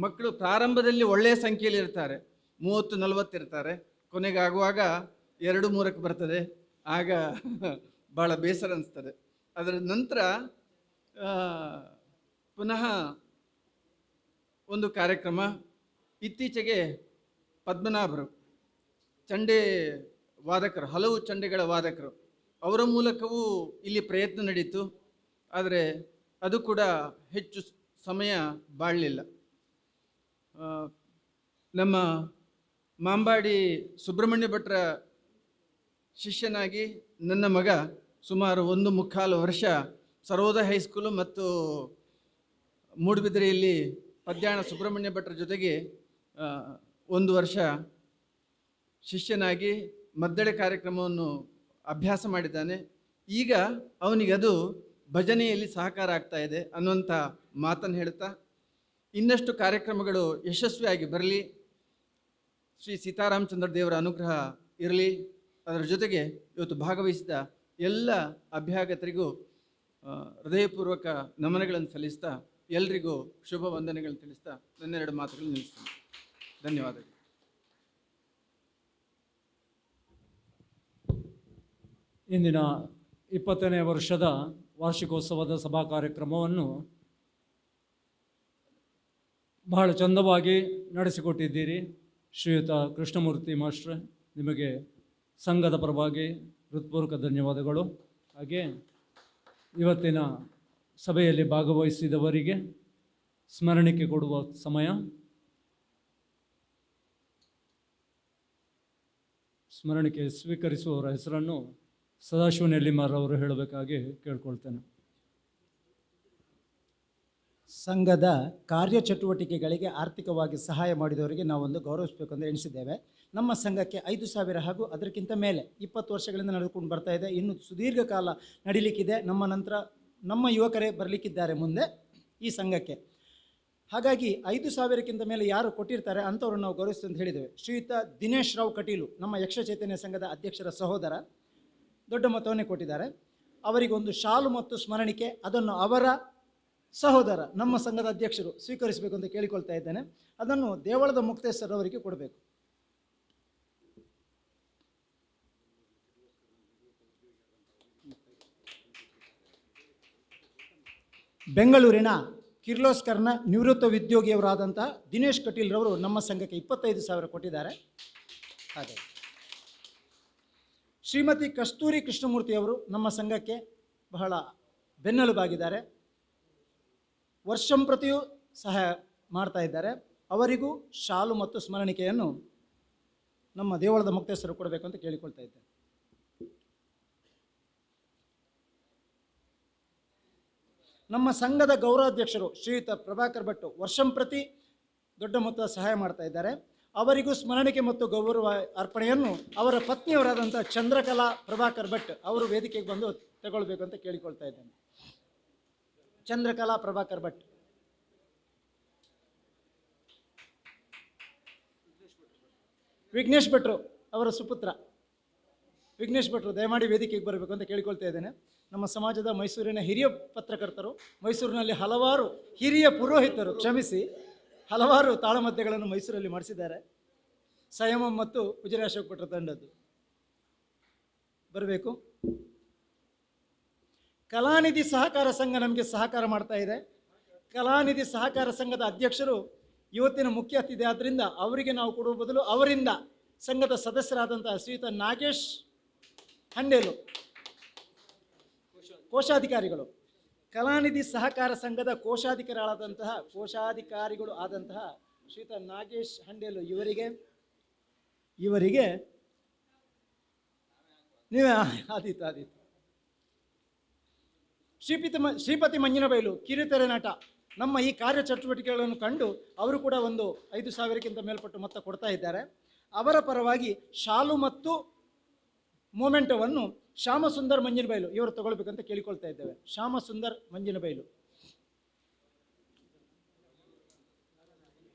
S4: ಮಕ್ಕಳು ಪ್ರಾರಂಭದಲ್ಲಿ ಒಳ್ಳೆಯ ಸಂಖ್ಯೆಯಲ್ಲಿ ಇರ್ತಾರೆ. ಮೂವತ್ತು, ನಲವತ್ತು ಇರ್ತಾರೆ. ಕೊನೆಗೆ ಆಗುವಾಗ ಎರಡು, ಮೂರಕ್ಕೆ ಬರ್ತದೆ. ಆಗ ಭಾಳ ಬೇಸರ ಅನಿಸ್ತದೆ. ಅದರ ನಂತರ ಪುನಃ ಒಂದು ಕಾರ್ಯಕ್ರಮ ಇತ್ತೀಚೆಗೆ ಪದ್ಮನಾಭರು, ಚಂಡೆ ವಾದಕರು, ಹಲವು ಚಂಡೆಗಳ ವಾದಕರು, ಅವರ ಮೂಲಕವೂ ಇಲ್ಲಿ ಪ್ರಯತ್ನ ನಡೀತು. ಆದರೆ ಅದು ಕೂಡ ಹೆಚ್ಚು ಸಮಯ ಬಾಳಲಿಲ್ಲ. ನಮ್ಮ ಮಾಂಬಾಡಿ ಸುಬ್ರಹ್ಮಣ್ಯ ಭಟ್ರ ಶಿಷ್ಯನಾಗಿ ನನ್ನ ಮಗ ಸುಮಾರು ಒಂದು ಮುಕ್ಕಾಲು ವರ್ಷ ಸರ್ವೋದಯ ಹೈಸ್ಕೂಲು ಮತ್ತು ಮೂಡುಬಿದಿರೆಯಲ್ಲಿ ಪದ್ಯಾಣ ಸುಬ್ರಹ್ಮಣ್ಯ ಭಟ್ರ ಜೊತೆಗೆ ಒಂದು ವರ್ಷ ಶಿಷ್ಯನಾಗಿ ಮದ್ದಳೆ ಕಾರ್ಯಕ್ರಮವನ್ನು ಅಭ್ಯಾಸ ಮಾಡಿದ್ದಾನೆ. ಈಗ ಅವನಿಗೆ ಅದು ಭಜನೆಯಲ್ಲಿ ಸಹಕಾರ ಆಗ್ತಾ ಇದೆ ಅನ್ನುವಂಥ ಮಾತನ್ನು ಹೇಳ್ತಾ, ಇನ್ನಷ್ಟು ಕಾರ್ಯಕ್ರಮಗಳು ಯಶಸ್ವಿಯಾಗಿ ಬರಲಿ, ಶ್ರೀ ಸೀತಾರಾಮಚಂದ್ರ ದೇವರ ಅನುಗ್ರಹ ಇರಲಿ, ಅದರ ಜೊತೆಗೆ ಇವತ್ತು ಭಾಗವಹಿಸಿದ ಎಲ್ಲ ಅಭ್ಯಾಗತರಿಗೂ ಹೃದಯಪೂರ್ವಕ ನಮನಗಳನ್ನು ಸಲ್ಲಿಸ್ತಾ ಎಲ್ರಿಗೂ ಶುಭ ವಂದನೆಗಳನ್ನು ತಿಳಿಸ್ತಾ ನನ್ನೆರಡು ಮಾತುಗಳು ನಿಲ್ಲಿಸ್ತೀನಿ. ಧನ್ಯವಾದಗಳು.
S1: ಇಂದಿನ ಇಪ್ಪತ್ತನೇ ವರ್ಷದ ವಾರ್ಷಿಕೋತ್ಸವದ ಸಭಾ ಕಾರ್ಯಕ್ರಮವನ್ನು ಬಹಳ ಚಂದವಾಗಿ ನಡೆಸಿಕೊಟ್ಟಿದ್ದೀರಿ. ಶ್ರೀಯುತ ಕೃಷ್ಣಮೂರ್ತಿ ಮಾಸ್ಟರ್, ನಿಮಗೆ ಸಂಘದ ಪರವಾಗಿ ಹೃತ್ಪೂರ್ವಕ ಧನ್ಯವಾದಗಳು. ಹಾಗೆ ಇವತ್ತಿನ ಸಭೆಯಲ್ಲಿ ಭಾಗವಹಿಸಿದವರಿಗೆ ಸ್ಮರಣಿಕೆ ಕೊಡುವ ಸಮಯ. ಸ್ಮರಣಿಕೆ ಸ್ವೀಕರಿಸುವವರ ಹೆಸರನ್ನು ಸದಾಶಿವ ನೆಲ್ಲಿಮಾರ್ ಅವರು ಹೇಳಬೇಕಾಗಿ ಕೇಳ್ಕೊಳ್ತೇನೆ.
S5: ಸಂಘದ ಕಾರ್ಯಚಟುವಟಿಕೆಗಳಿಗೆ ಆರ್ಥಿಕವಾಗಿ ಸಹಾಯ ಮಾಡಿದವರಿಗೆ ನಾವೊಂದು ಗೌರವಿಸಬೇಕು ಅಂತ ಎಣಿಸಿದ್ದೇವೆ. ನಮ್ಮ ಸಂಘಕ್ಕೆ ಐದು ಸಾವಿರ ಹಾಗೂ ಅದಕ್ಕಿಂತ ಮೇಲೆ ಇಪ್ಪತ್ತು ವರ್ಷಗಳಿಂದ ನಡೆದುಕೊಂಡು ಬರ್ತಾ ಇದೆ. ಇನ್ನು ಸುದೀರ್ಘ ಕಾಲ ನಡೀಲಿಕ್ಕಿದೆ. ನಮ್ಮ ನಂತರ ನಮ್ಮ ಯುವಕರೇ ಬರಲಿಕ್ಕಿದ್ದಾರೆ ಮುಂದೆ ಈ ಸಂಘಕ್ಕೆ. ಹಾಗಾಗಿ ಐದು ಸಾವಿರಕ್ಕಿಂತ ಮೇಲೆ ಯಾರು ಕೊಟ್ಟಿರ್ತಾರೆ ಅಂಥವ್ರನ್ನ ನಾವು ಗೌರವಿಸ್ತು ಅಂತ ಹೇಳಿದ್ದೇವೆ. ಶ್ರೀಯುತ ದಿನೇಶ್ ರಾವ್ ಕಟೀಲು, ನಮ್ಮ ಯಕ್ಷ ಚೈತನ್ಯ ಸಂಘದ ಅಧ್ಯಕ್ಷರ ಸಹೋದರ, ದೊಡ್ಡ ಮೊತ್ತವನ್ನೇ ಕೊಟ್ಟಿದ್ದಾರೆ. ಅವರಿಗೊಂದು ಶಾಲು ಮತ್ತು ಸ್ಮರಣಿಕೆ, ಅದನ್ನು ಅವರ ಸಹೋದರ, ನಮ್ಮ ಸಂಘದ ಅಧ್ಯಕ್ಷರು ಸ್ವೀಕರಿಸಬೇಕು ಅಂತ ಕೇಳಿಕೊಳ್ತಾ ಇದ್ದೇನೆ. ಅದನ್ನು ದೇವಳದ ಮುಕ್ತೇಶ್ವರವರಿಗೆ ಕೊಡಬೇಕು. ಬೆಂಗಳೂರಿನ ಕಿರ್ಲೋಸ್ಕರ್ನ ನಿವೃತ್ತ ಉದ್ಯೋಗಿಯವರಾದಂಥ ದಿನೇಶ್ ಕಟೀಲ್ರವರು ನಮ್ಮ ಸಂಘಕ್ಕೆ ಇಪ್ಪತ್ತೈದು ಸಾವಿರ ಕೊಟ್ಟಿದ್ದಾರೆ. ಹಾಗೆ. ಶ್ರೀಮತಿ ಕಸ್ತೂರಿ ಕೃಷ್ಣಮೂರ್ತಿಯವರು ನಮ್ಮ ಸಂಘಕ್ಕೆ ಬಹಳ ಬೆನ್ನೆಲುಬಾಗಿದ್ದಾರೆ. ವರ್ಷಂಪ್ರತಿಯೂ ಸಹಾಯ ಮಾಡ್ತಾ ಇದ್ದಾರೆ. ಅವರಿಗೂ ಶಾಲು ಮತ್ತು ಸ್ಮರಣಿಕೆಯನ್ನು ನಮ್ಮ ದೇವಳದ ಮುಕ್ತೇಶ್ವರ ಕೊಡಬೇಕು ಅಂತ ಕೇಳಿಕೊಳ್ತಾ ಇದ್ದೇನೆ. ನಮ್ಮ ಸಂಘದ ಗೌರವಾಧ್ಯಕ್ಷರು ಶ್ರೀಯುತ ಪ್ರಭಾಕರ್ ಭಟ್ ವರ್ಷಂಪ್ರತಿ ದೊಡ್ಡ ಮೊತ್ತ ಸಹಾಯ ಮಾಡ್ತಾ ಇದ್ದಾರೆ. ಅವರಿಗೂ ಸ್ಮರಣಿಕೆ ಮತ್ತು ಗೌರವ ಅರ್ಪಣೆಯನ್ನು ಅವರ ಪತ್ನಿಯವರಾದಂಥ ಚಂದ್ರಕಲಾ ಪ್ರಭಾಕರ್ ಭಟ್ ಅವರು ವೇದಿಕೆಗೆ ಬಂದು ತಗೊಳ್ಬೇಕು ಅಂತ ಕೇಳಿಕೊಳ್ತಾ ಇದ್ದೇನೆ. ಚಂದ್ರಕಲಾ ಪ್ರಭಾಕರ್ ಭಟ್. ವಿಘ್ನೇಶ್ ಭಟ್ರು ಅವರ ಸುಪುತ್ರ. ವಿಘ್ನೇಶ್ ಭಟ್ರು, ದಯಮಾಡಿ ವೇದಿಕೆಗೆ ಬರಬೇಕು ಅಂತ ಕೇಳಿಕೊಳ್ತಾ ಇದ್ದೇನೆ. ನಮ್ಮ ಸಮಾಜದ ಮೈಸೂರಿನ ಹಿರಿಯ ಪತ್ರಕರ್ತರು, ಮೈಸೂರಿನಲ್ಲಿ ಹಲವಾರು ಹಿರಿಯ ಪುರೋಹಿತರು ಕ್ಷಮಿಸಿ, ಹಲವಾರು ತಾಳಮದ್ದೆಗಳನ್ನು ಮೈಸೂರಲ್ಲಿ ಮಾಡಿಸಿದ್ದಾರೆ. ಸಂಯಮ ಮತ್ತು ಉಜಿರೆ ಅಶೋಕ್ ಭಟ್ರ ತಂಡದ್ದು. ಬರಬೇಕು. ಕಲಾನಿಧಿ ಸಹಕಾರ ಸಂಘ ನಮಗೆ ಸಹಕಾರ ಮಾಡ್ತಾ ಇದೆ. ಕಲಾನಿಧಿ ಸಹಕಾರ ಸಂಘದ ಅಧ್ಯಕ್ಷರು ಇವತ್ತಿನ ಮುಖ್ಯ ಅತಿಥಿ ಆದ್ದರಿಂದ ಅವರಿಗೆ ನಾವು ಕೊಡುವ ಬದಲು ಅವರಿಂದ ಸಂಘದ ಸದಸ್ಯರಾದಂಥ ಶ್ರೀಯುತ ನಾಗೇಶ್ ಹಂಡೇಲು. ಕೋಶಾಧಿಕಾರಿಗಳು. ಕಲಾನಿಧಿ ಸಹಕಾರ ಸಂಘದ ಕೋಶಾಧಿಕಾರಿಗಳಾದಂತಹ ಕೋಶಾಧಿಕಾರಿಗಳು ಆದಂತಹ ಶ್ರೀತ ನಾಗೇಶ್ ಹಂಡೇಲು ಇವರಿಗೆ ಇವರಿಗೆ ನೀವೇ ಆದೀತು ಆದೀತು. ಶ್ರೀಪತಿ ಶ್ರೀಪತಿ ಮಂಜಿನಬೈಲು, ಕಿರುತೆರೆ ನಟ, ನಮ್ಮ ಈ ಕಾರ್ಯ ಚಟುವಟಿಕೆಗಳನ್ನು ಕಂಡು ಅವರು ಕೂಡ ಒಂದು ಐದು ಸಾವಿರಕ್ಕಿಂತ ಮೇಲ್ಪಟ್ಟು ಮೊತ್ತ ಕೊಡ್ತಾ ಇದ್ದಾರೆ. ಅವರ ಪರವಾಗಿ ಶಾಲು ಮತ್ತು ಮೊಮೆಂಟವನ್ನು ಶ್ಯಾಮಸುಂದರ್ ಮಂಜಿನಬೈಲು ಇವರು ತಗೊಳ್ಬೇಕಂತ ಕೇಳಿಕೊಳ್ತಾ ಇದ್ದೇವೆ. ಶ್ಯಾಮಸುಂದರ್ ಮಂಜಿನಬೈಲು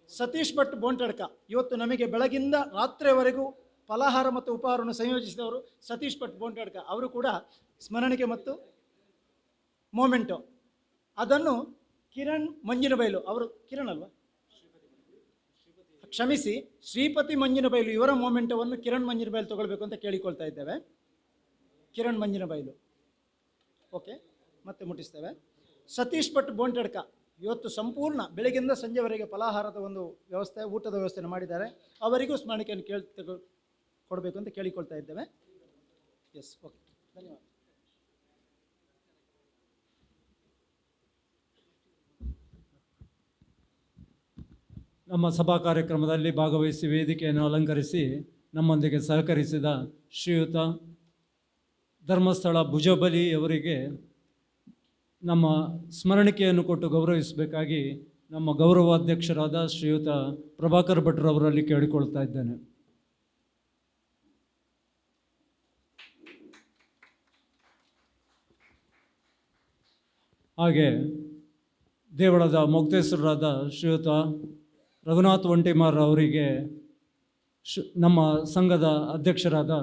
S5: ಸತೀಶ್ ಭಟ್ ಬೋಂಟಡ್ಕ, ಇವತ್ತು ನಮಗೆ ಬೆಳಗಿಂದ ರಾತ್ರಿವರೆಗೂ ಫಲಾಹಾರ ಮತ್ತು ಉಪಹಾರವನ್ನು ಸಂಯೋಜಿಸಿದವರು ಸತೀಶ್ ಭಟ್ ಬೋಂಟಡ್ಕ. ಅವರು ಕೂಡ ಸ್ಮರಣಿಕೆ ಮತ್ತು ಮೊಮೆಂಟು. ಅದನ್ನು ಕಿರಣ್ ಮಂಜಿನ ಬೈಲು. ಅವರು ಕಿರಣ್ ಅಲ್ವಾ? ಕ್ಷಮಿಸಿ, ಶ್ರೀಪತಿ ಮಂಜಿನ ಬೈಲು. ಇವರ ಮೊಮೆಂಟವನ್ನು ಕಿರಣ್ ಮಂಜಿನ ಮಂಜಿನಬೈಲು ತಗೊಳ್ಬೇಕು ಅಂತ ಕೇಳಿಕೊಳ್ತಾ ಇದ್ದೇವೆ. ಕಿರಣ್ ಮಂಜಿನಬೈಲು ಓಕೆ, ಮತ್ತೆ ಮುಟ್ಟಿಸ್ತೇವೆ. ಸತೀಶ್ ಭಟ್ ಬೋಂಟಡ್ಕ ಇವತ್ತು ಸಂಪೂರ್ಣ ಬೆಳಗಿಂದ ಸಂಜೆವರೆಗೆ ಫಲಾಹಾರದ ಒಂದು ವ್ಯವಸ್ಥೆ, ಊಟದ ವ್ಯವಸ್ಥೆಯನ್ನು ಮಾಡಿದ್ದಾರೆ. ಅವರಿಗೂ ಸ್ಮರಣಿಕೆಯನ್ನು ಕೇಳಿ ಕೊಡಬೇಕು ಅಂತ ಕೇಳಿಕೊಳ್ತಾ ಇದ್ದೇವೆ. ಎಸ್ ಓಕೆ ಧನ್ಯವಾದ.
S1: ನಮ್ಮ ಸಭಾ ಕಾರ್ಯಕ್ರಮದಲ್ಲಿ ಭಾಗವಹಿಸಿ ವೇದಿಕೆಯನ್ನು ಅಲಂಕರಿಸಿ ನಮ್ಮೊಂದಿಗೆ ಸಹಕರಿಸಿದ ಶ್ರೀಯುತ ಧರ್ಮಸ್ಥಳ ಭುಜಬಲಿ ಅವರಿಗೆ ನಮ್ಮ ಸ್ಮರಣಿಕೆಯನ್ನು ಕೊಟ್ಟು ಗೌರವಿಸಬೇಕಾಗಿ ನಮ್ಮ ಗೌರವಾಧ್ಯಕ್ಷರಾದ ಶ್ರೀಯುತ ಪ್ರಭಾಕರ್ ಭಟ್ರವರಲ್ಲಿ ಕೇಳಿಕೊಳ್ತಾ ಇದ್ದೇನೆ. ಹಾಗೆ ದೇವಳದ ಮೊಕ್ತೇಶ್ವರರಾದ ಶ್ರೀಯುತ ರಘುನಾಥ್ ಒಂಟಿಮಾರ್ ಅವರಿಗೆ ನಮ್ಮ ಸಂಘದ ಅಧ್ಯಕ್ಷರಾದ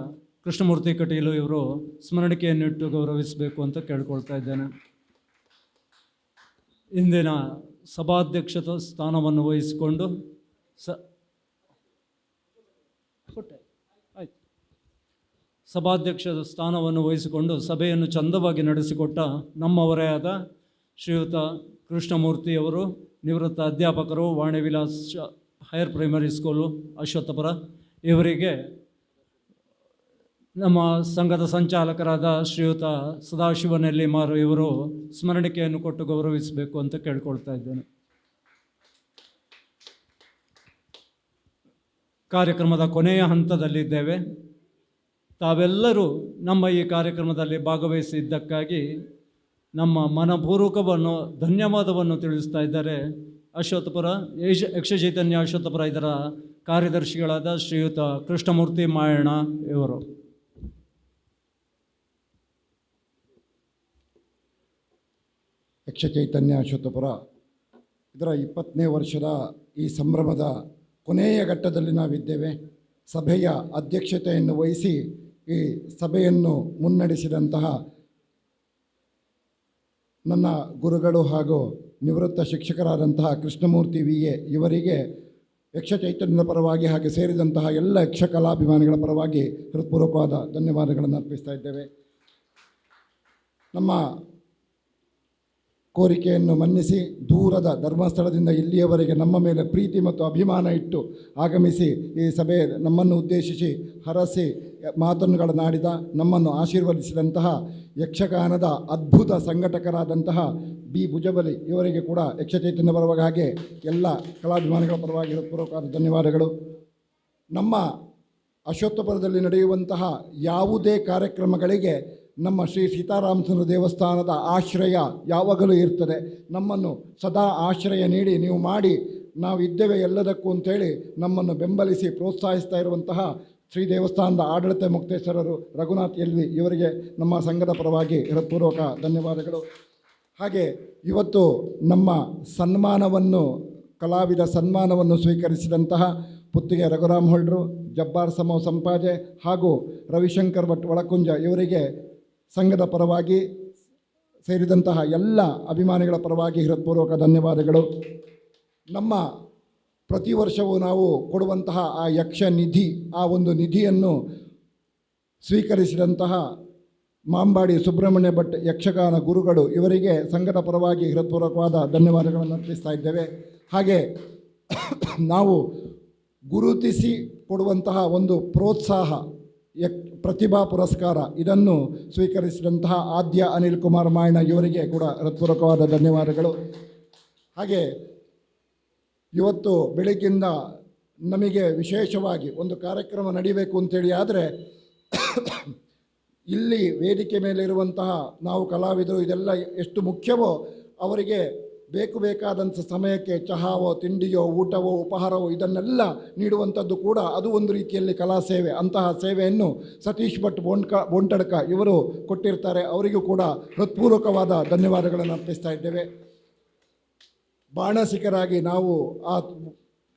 S1: ಕೃಷ್ಣಮೂರ್ತಿ ಕಟೀಲು ಇವರು ಸ್ಮರಣಿಕೆಯನ್ನಿಟ್ಟು ಗೌರವಿಸಬೇಕು ಅಂತ ಕೇಳ್ಕೊಳ್ತಾ ಇದ್ದೇನೆ. ಇಂದಿನ ಸಭಾಧ್ಯಕ್ಷತ ಸ್ಥಾನವನ್ನು ವಹಿಸಿಕೊಂಡು ಸ ಸಭಾಧ್ಯಕ್ಷದ ಸ್ಥಾನವನ್ನು ವಹಿಸಿಕೊಂಡು ಸಭೆಯನ್ನು ಚಂದವಾಗಿ ನಡೆಸಿಕೊಟ್ಟ ನಮ್ಮವರೇ ಆದ ಶ್ರೀಯುತ ಕೃಷ್ಣಮೂರ್ತಿಯವರು ನಿವೃತ್ತ ಅಧ್ಯಾಪಕರು Vani Vilas higher primary school Ashwathapura, ಇವರಿಗೆ ನಮ್ಮ ಸಂಘದ ಸಂಚಾಲಕರಾದ ಶ್ರೀಯುತ ಸದಾಶಿವ ನೆಲ್ಲಿಮಾರು ಇವರು ಸ್ಮರಣಿಕೆಯನ್ನು ಕೊಟ್ಟು ಗೌರವಿಸಬೇಕು ಅಂತ ಕೇಳ್ಕೊಳ್ತಾ ಇದ್ದೇನೆ. ಕಾರ್ಯಕ್ರಮದ ಕೊನೆಯ ಹಂತದಲ್ಲಿದ್ದೇವೆ. ತಾವೆಲ್ಲರೂ ನಮ್ಮ ಈ ಕಾರ್ಯಕ್ರಮದಲ್ಲಿ ಭಾಗವಹಿಸಿದ್ದಕ್ಕಾಗಿ ನಮ್ಮ ಮನಪೂರ್ವಕವನ್ನು, ಧನ್ಯವಾದವನ್ನು ತಿಳಿಸ್ತಾ ಇದ್ದಾರೆ. ಅಶ್ವತ್ಥಪುರ ಯಶ, ಯಕ್ಷಚೈತನ್ಯ ಅಶ್ವತ್ಥಪುರ ಇದರ ಕಾರ್ಯದರ್ಶಿಗಳಾದ ಶ್ರೀಯುತ ಕೃಷ್ಣಮೂರ್ತಿ ಮಾಯಣ್ಣ ಇವರು.
S6: ಯಕ್ಷ ಚೈತನ್ಯ ಅಶ್ವತ್ಥಪುರ. ಇದರ ಇಪ್ಪತ್ತನೇ ವರ್ಷದ ಈ ಸಂಭ್ರಮದ ಕೊನೆಯ ಘಟ್ಟದಲ್ಲಿ ನಾವಿದ್ದೇವೆ. ಸಭೆಯ ಅಧ್ಯಕ್ಷತೆಯನ್ನು ವಹಿಸಿ ಈ ಸಭೆಯನ್ನು ಮುನ್ನಡೆಸಿದಂತಹ ನನ್ನ ಗುರುಗಳು ಹಾಗೂ ನಿವೃತ್ತ ಶಿಕ್ಷಕರಾದಂತಹ ಕೃಷ್ಣಮೂರ್ತಿ ವಿ. ಎ. ಇವರಿಗೆ ಯಕ್ಷ ಚೈತನ್ಯದ ಪರವಾಗಿ ಹಾಗೆ ಸೇರಿದಂತಹ ಎಲ್ಲ ಯಕ್ಷಕಲಾಭಿಮಾನಿಗಳ ಪರವಾಗಿ ಹೃತ್ಪೂರ್ವಕವಾದ ಧನ್ಯವಾದಗಳನ್ನು ಅರ್ಪಿಸ್ತಾ ಇದ್ದೇವೆ. ನಮ್ಮ ಕೋರಿಕೆಯನ್ನು ಮನ್ನಿಸಿ ದೂರದ ಧರ್ಮಸ್ಥಳದಿಂದ ಇಲ್ಲಿಯವರೆಗೆ ನಮ್ಮ ಮೇಲೆ ಪ್ರೀತಿ ಮತ್ತು ಅಭಿಮಾನ ಇಟ್ಟು ಆಗಮಿಸಿ ಈ ಸಭೆ ನಮ್ಮನ್ನು ಉದ್ದೇಶಿಸಿ ಹರಸಿ ಮಾತನ್ನುಗಳನ್ನಾಡಿದ ನಮ್ಮನ್ನು ಆಶೀರ್ವದಿಸಿದಂತಹ ಯಕ್ಷಗಾನದ ಅದ್ಭುತ ಸಂಘಟಕರಾದಂತಹ ಬಿ. ಭುಜಬಲಿ ಇವರಿಗೆ ಕೂಡ ಯಕ್ಷಚೈತನ್ಯ ಪರವಾಗಿ ಹಾಗೆ ಎಲ್ಲ ಕಲಾಭಿಮಾನಿಗಳ ಪರವಾಗಿ ಹೃತ್ಪೂರ್ವಕವಾದ ಧನ್ಯವಾದಗಳು. ನಮ್ಮ ಅಶ್ವತ್ಥಪುರದಲ್ಲಿ ನಡೆಯುವಂತಹ ಯಾವುದೇ ಕಾರ್ಯಕ್ರಮಗಳಿಗೆ ನಮ್ಮ ಶ್ರೀ ಸೀತಾರಾಮಚಂದ್ರ ದೇವಸ್ಥಾನದ ಆಶ್ರಯ ಯಾವಾಗಲೂ ಇರ್ತದೆ. ನಮ್ಮನ್ನು ಸದಾ ಆಶ್ರಯ ನೀಡಿ ನೀವು ಮಾಡಿ, ನಾವು ಇದ್ದೇವೆ ಎಲ್ಲದಕ್ಕೂ ಅಂತೇಳಿ ನಮ್ಮನ್ನು ಬೆಂಬಲಿಸಿ ಪ್ರೋತ್ಸಾಹಿಸ್ತಾ ಇರುವಂತಹ ಶ್ರೀ ದೇವಸ್ಥಾನದ ಆಡಳಿತ ಮುಕ್ತೇಶ್ವರರು ರಘುನಾಥ್ ಎಲ್ವಿ ಇವರಿಗೆ ನಮ್ಮ ಸಂಘದ ಪರವಾಗಿ ಹೃತ್ಪೂರ್ವಕ ಧನ್ಯವಾದಗಳು. ಹಾಗೆ ಇವತ್ತು ನಮ್ಮ ಸನ್ಮಾನವನ್ನು, ಕಲಾವಿದ ಸನ್ಮಾನವನ್ನು ಸ್ವೀಕರಿಸಿದಂತಹ ಪುತ್ತಿಗೆ ರಘುರಾಮ್ ಹೊಳ್ರು, ಜಬ್ಬಾರ್ ಸಮೋ ಸಂಪಾಜೆ ಹಾಗೂ ರವಿಶಂಕರ್ ಭಟ್ ಒಳಕುಂಜ ಇವರಿಗೆ ಸಂಘದ ಪರವಾಗಿ ಸೇರಿದಂತಹ ಎಲ್ಲ ಅಭಿಮಾನಿಗಳ ಪರವಾಗಿ ಹೃತ್ಪೂರ್ವಕ ಧನ್ಯವಾದಗಳು. ನಮ್ಮ ಪ್ರತಿ ವರ್ಷವೂ ನಾವು ಕೊಡುವಂತಹ ಆ ಯಕ್ಷ ನಿಧಿ, ಆ ಒಂದು ನಿಧಿಯನ್ನು ಸ್ವೀಕರಿಸಿದಂತಹ ಮಾಂಬಾಡಿ ಸುಬ್ರಹ್ಮಣ್ಯ ಭಟ್ ಯಕ್ಷಗಾನ ಗುರುಗಳು, ಇವರಿಗೆ ಸಂಘದ ಪರವಾಗಿ ಹೃತ್ಪೂರ್ವಕವಾದ ಧನ್ಯವಾದಗಳನ್ನು ಅರ್ಪಿಸ್ತಾ ಇದ್ದೇವೆ. ಹಾಗೆ ನಾವು ಗುರುತಿಸಿ ಕೊಡುವಂತಹ ಒಂದು ಪ್ರೋತ್ಸಾಹ ಯಕ್ ಪ್ರತಿಭಾ ಪುರಸ್ಕಾರ. ಇದನ್ನು ಸ್ವೀಕರಿಸಿದಂತಹ ಆದ್ಯ ಅನಿಲ್ ಕುಮಾರ್ ಮಾಯಣ ಇವರಿಗೆ ಕೂಡ ಹೃತ್ಪೂರ್ವಕವಾದ ಧನ್ಯವಾದಗಳು. ಹಾಗೆ ಇವತ್ತು ಬೆಳಗ್ಗಿಂದ ನಮಗೆ ವಿಶೇಷವಾಗಿ ಒಂದು ಕಾರ್ಯಕ್ರಮ ನಡೀಬೇಕು ಅಂತೇಳಿ ಆದರೆ ಇಲ್ಲಿ ವೇದಿಕೆ ಮೇಲೆ ಇರುವಂತಹ ನಾವು ಕಲಾವಿದರು ಇದೆಲ್ಲ ಎಷ್ಟು ಮುಖ್ಯವೋ ಅವರಿಗೆ ಬೇಕು ಬೇಕಾದಂಥ ಸಮಯಕ್ಕೆ ಚಹಾವೋ, ತಿಂಡಿಯೋ, ಊಟವೋ, ಉಪಹಾರವೋ ಇದನ್ನೆಲ್ಲ ನೀಡುವಂಥದ್ದು ಕೂಡ ಅದು ಒಂದು ರೀತಿಯಲ್ಲಿ ಕಲಾ ಸೇವೆ. ಅಂತಹ ಸೇವೆಯನ್ನು ಸತೀಶ್ ಭಟ್ ಬೋಂಡ್ಕ, ಬೋಂಟಡ್ಕ ಇವರು ಕೊಟ್ಟಿರ್ತಾರೆ. ಅವರಿಗೂ ಕೂಡ ಹೃತ್ಪೂರ್ವಕವಾದ ಧನ್ಯವಾದಗಳನ್ನು ಅರ್ಪಿಸ್ತಾ ಇದ್ದೇವೆ. ಬಾಣಸಿಕರಾಗಿ ನಾವು ಆ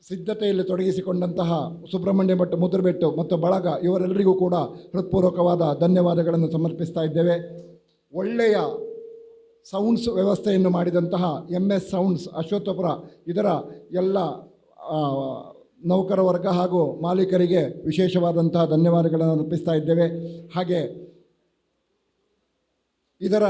S6: ಸಿದ್ಧತೆಯಲ್ಲಿ ತೊಡಗಿಸಿಕೊಂಡಂತಹ ಸುಬ್ರಹ್ಮಣ್ಯ ಭಟ್ ಮುದ್ರಬೆಟ್ಟು ಮತ್ತು ಬಳಗ ಇವರೆಲ್ಲರಿಗೂ ಕೂಡ ಹೃತ್ಪೂರ್ವಕವಾದ ಧನ್ಯವಾದಗಳನ್ನು ಸಮರ್ಪಿಸ್ತಾ ಇದ್ದೇವೆ. ಒಳ್ಳೆಯ ಸೌಂಡ್ಸ್ ವ್ಯವಸ್ಥೆಯನ್ನು ಮಾಡಿದಂತಹ ಎಂ ಎಸ್ ಸೌಂಡ್ಸ್ ಅಶ್ವತ್ಥಪುರ ಇದರ ಎಲ್ಲ ನೌಕರ ವರ್ಗ ಹಾಗೂ ಮಾಲೀಕರಿಗೆ ವಿಶೇಷವಾದಂತಹ ಧನ್ಯವಾದಗಳನ್ನು ಅರ್ಪಿಸ್ತಾ ಇದ್ದೇವೆ. ಹಾಗೆ ಇದರ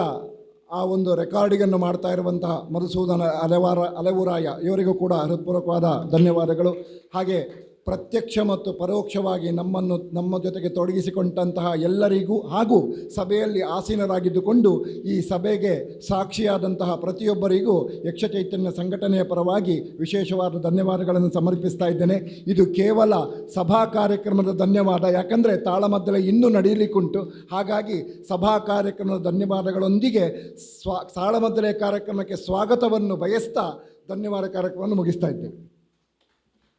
S6: ಆ ಒಂದು ರೆಕಾರ್ಡಿಂಗನ್ನು ಮಾಡ್ತಾ ಇರುವಂತಹ ಮಧುಸೂದನ ಅಲೆವಾರ, ಅಲೆವುರಾಯ, ಇವರಿಗೂ ಕೂಡ ಹೃತ್ಪೂರ್ವಕವಾದ ಧನ್ಯವಾದಗಳು. ಹಾಗೆ ಪ್ರತ್ಯಕ್ಷ ಮತ್ತು ಪರೋಕ್ಷವಾಗಿ ನಮ್ಮನ್ನು, ನಮ್ಮ ಜೊತೆಗೆ ತೊಡಗಿಸಿಕೊಂಡಂತಹ ಎಲ್ಲರಿಗೂ ಹಾಗೂ ಸಭೆಯಲ್ಲಿ ಆಸೀನರಾಗಿದ್ದುಕೊಂಡು ಈ ಸಭೆಗೆ ಸಾಕ್ಷಿಯಾದಂತಹ ಪ್ರತಿಯೊಬ್ಬರಿಗೂ ಯಕ್ಷಚೈತನ್ಯ ಸಂಘಟನೆಯ ಪರವಾಗಿ ವಿಶೇಷವಾದ ಧನ್ಯವಾದಗಳನ್ನು ಸಮರ್ಪಿಸ್ತಾ ಇದ್ದೇನೆ. ಇದು ಕೇವಲ ಸಭಾ ಕಾರ್ಯಕ್ರಮದ ಧನ್ಯವಾದ. ಯಾಕಂದರೆ ತಾಳಮದ್ದಲೆ ಇನ್ನೂ ನಡೆಯಲಿಕ್ಕುಂಟು. ಹಾಗಾಗಿ ಸಭಾ ಕಾರ್ಯಕ್ರಮದ ಧನ್ಯವಾದಗಳೊಂದಿಗೆ ಸ್ವಾ ತಾಳಮದ್ದಲೆ ಕಾರ್ಯಕ್ರಮಕ್ಕೆ ಸ್ವಾಗತವನ್ನು ಬಯಸ್ತಾ ಧನ್ಯವಾದ ಕಾರ್ಯಕ್ರಮವನ್ನು ಮುಗಿಸ್ತಾ ಇದ್ದೇವೆ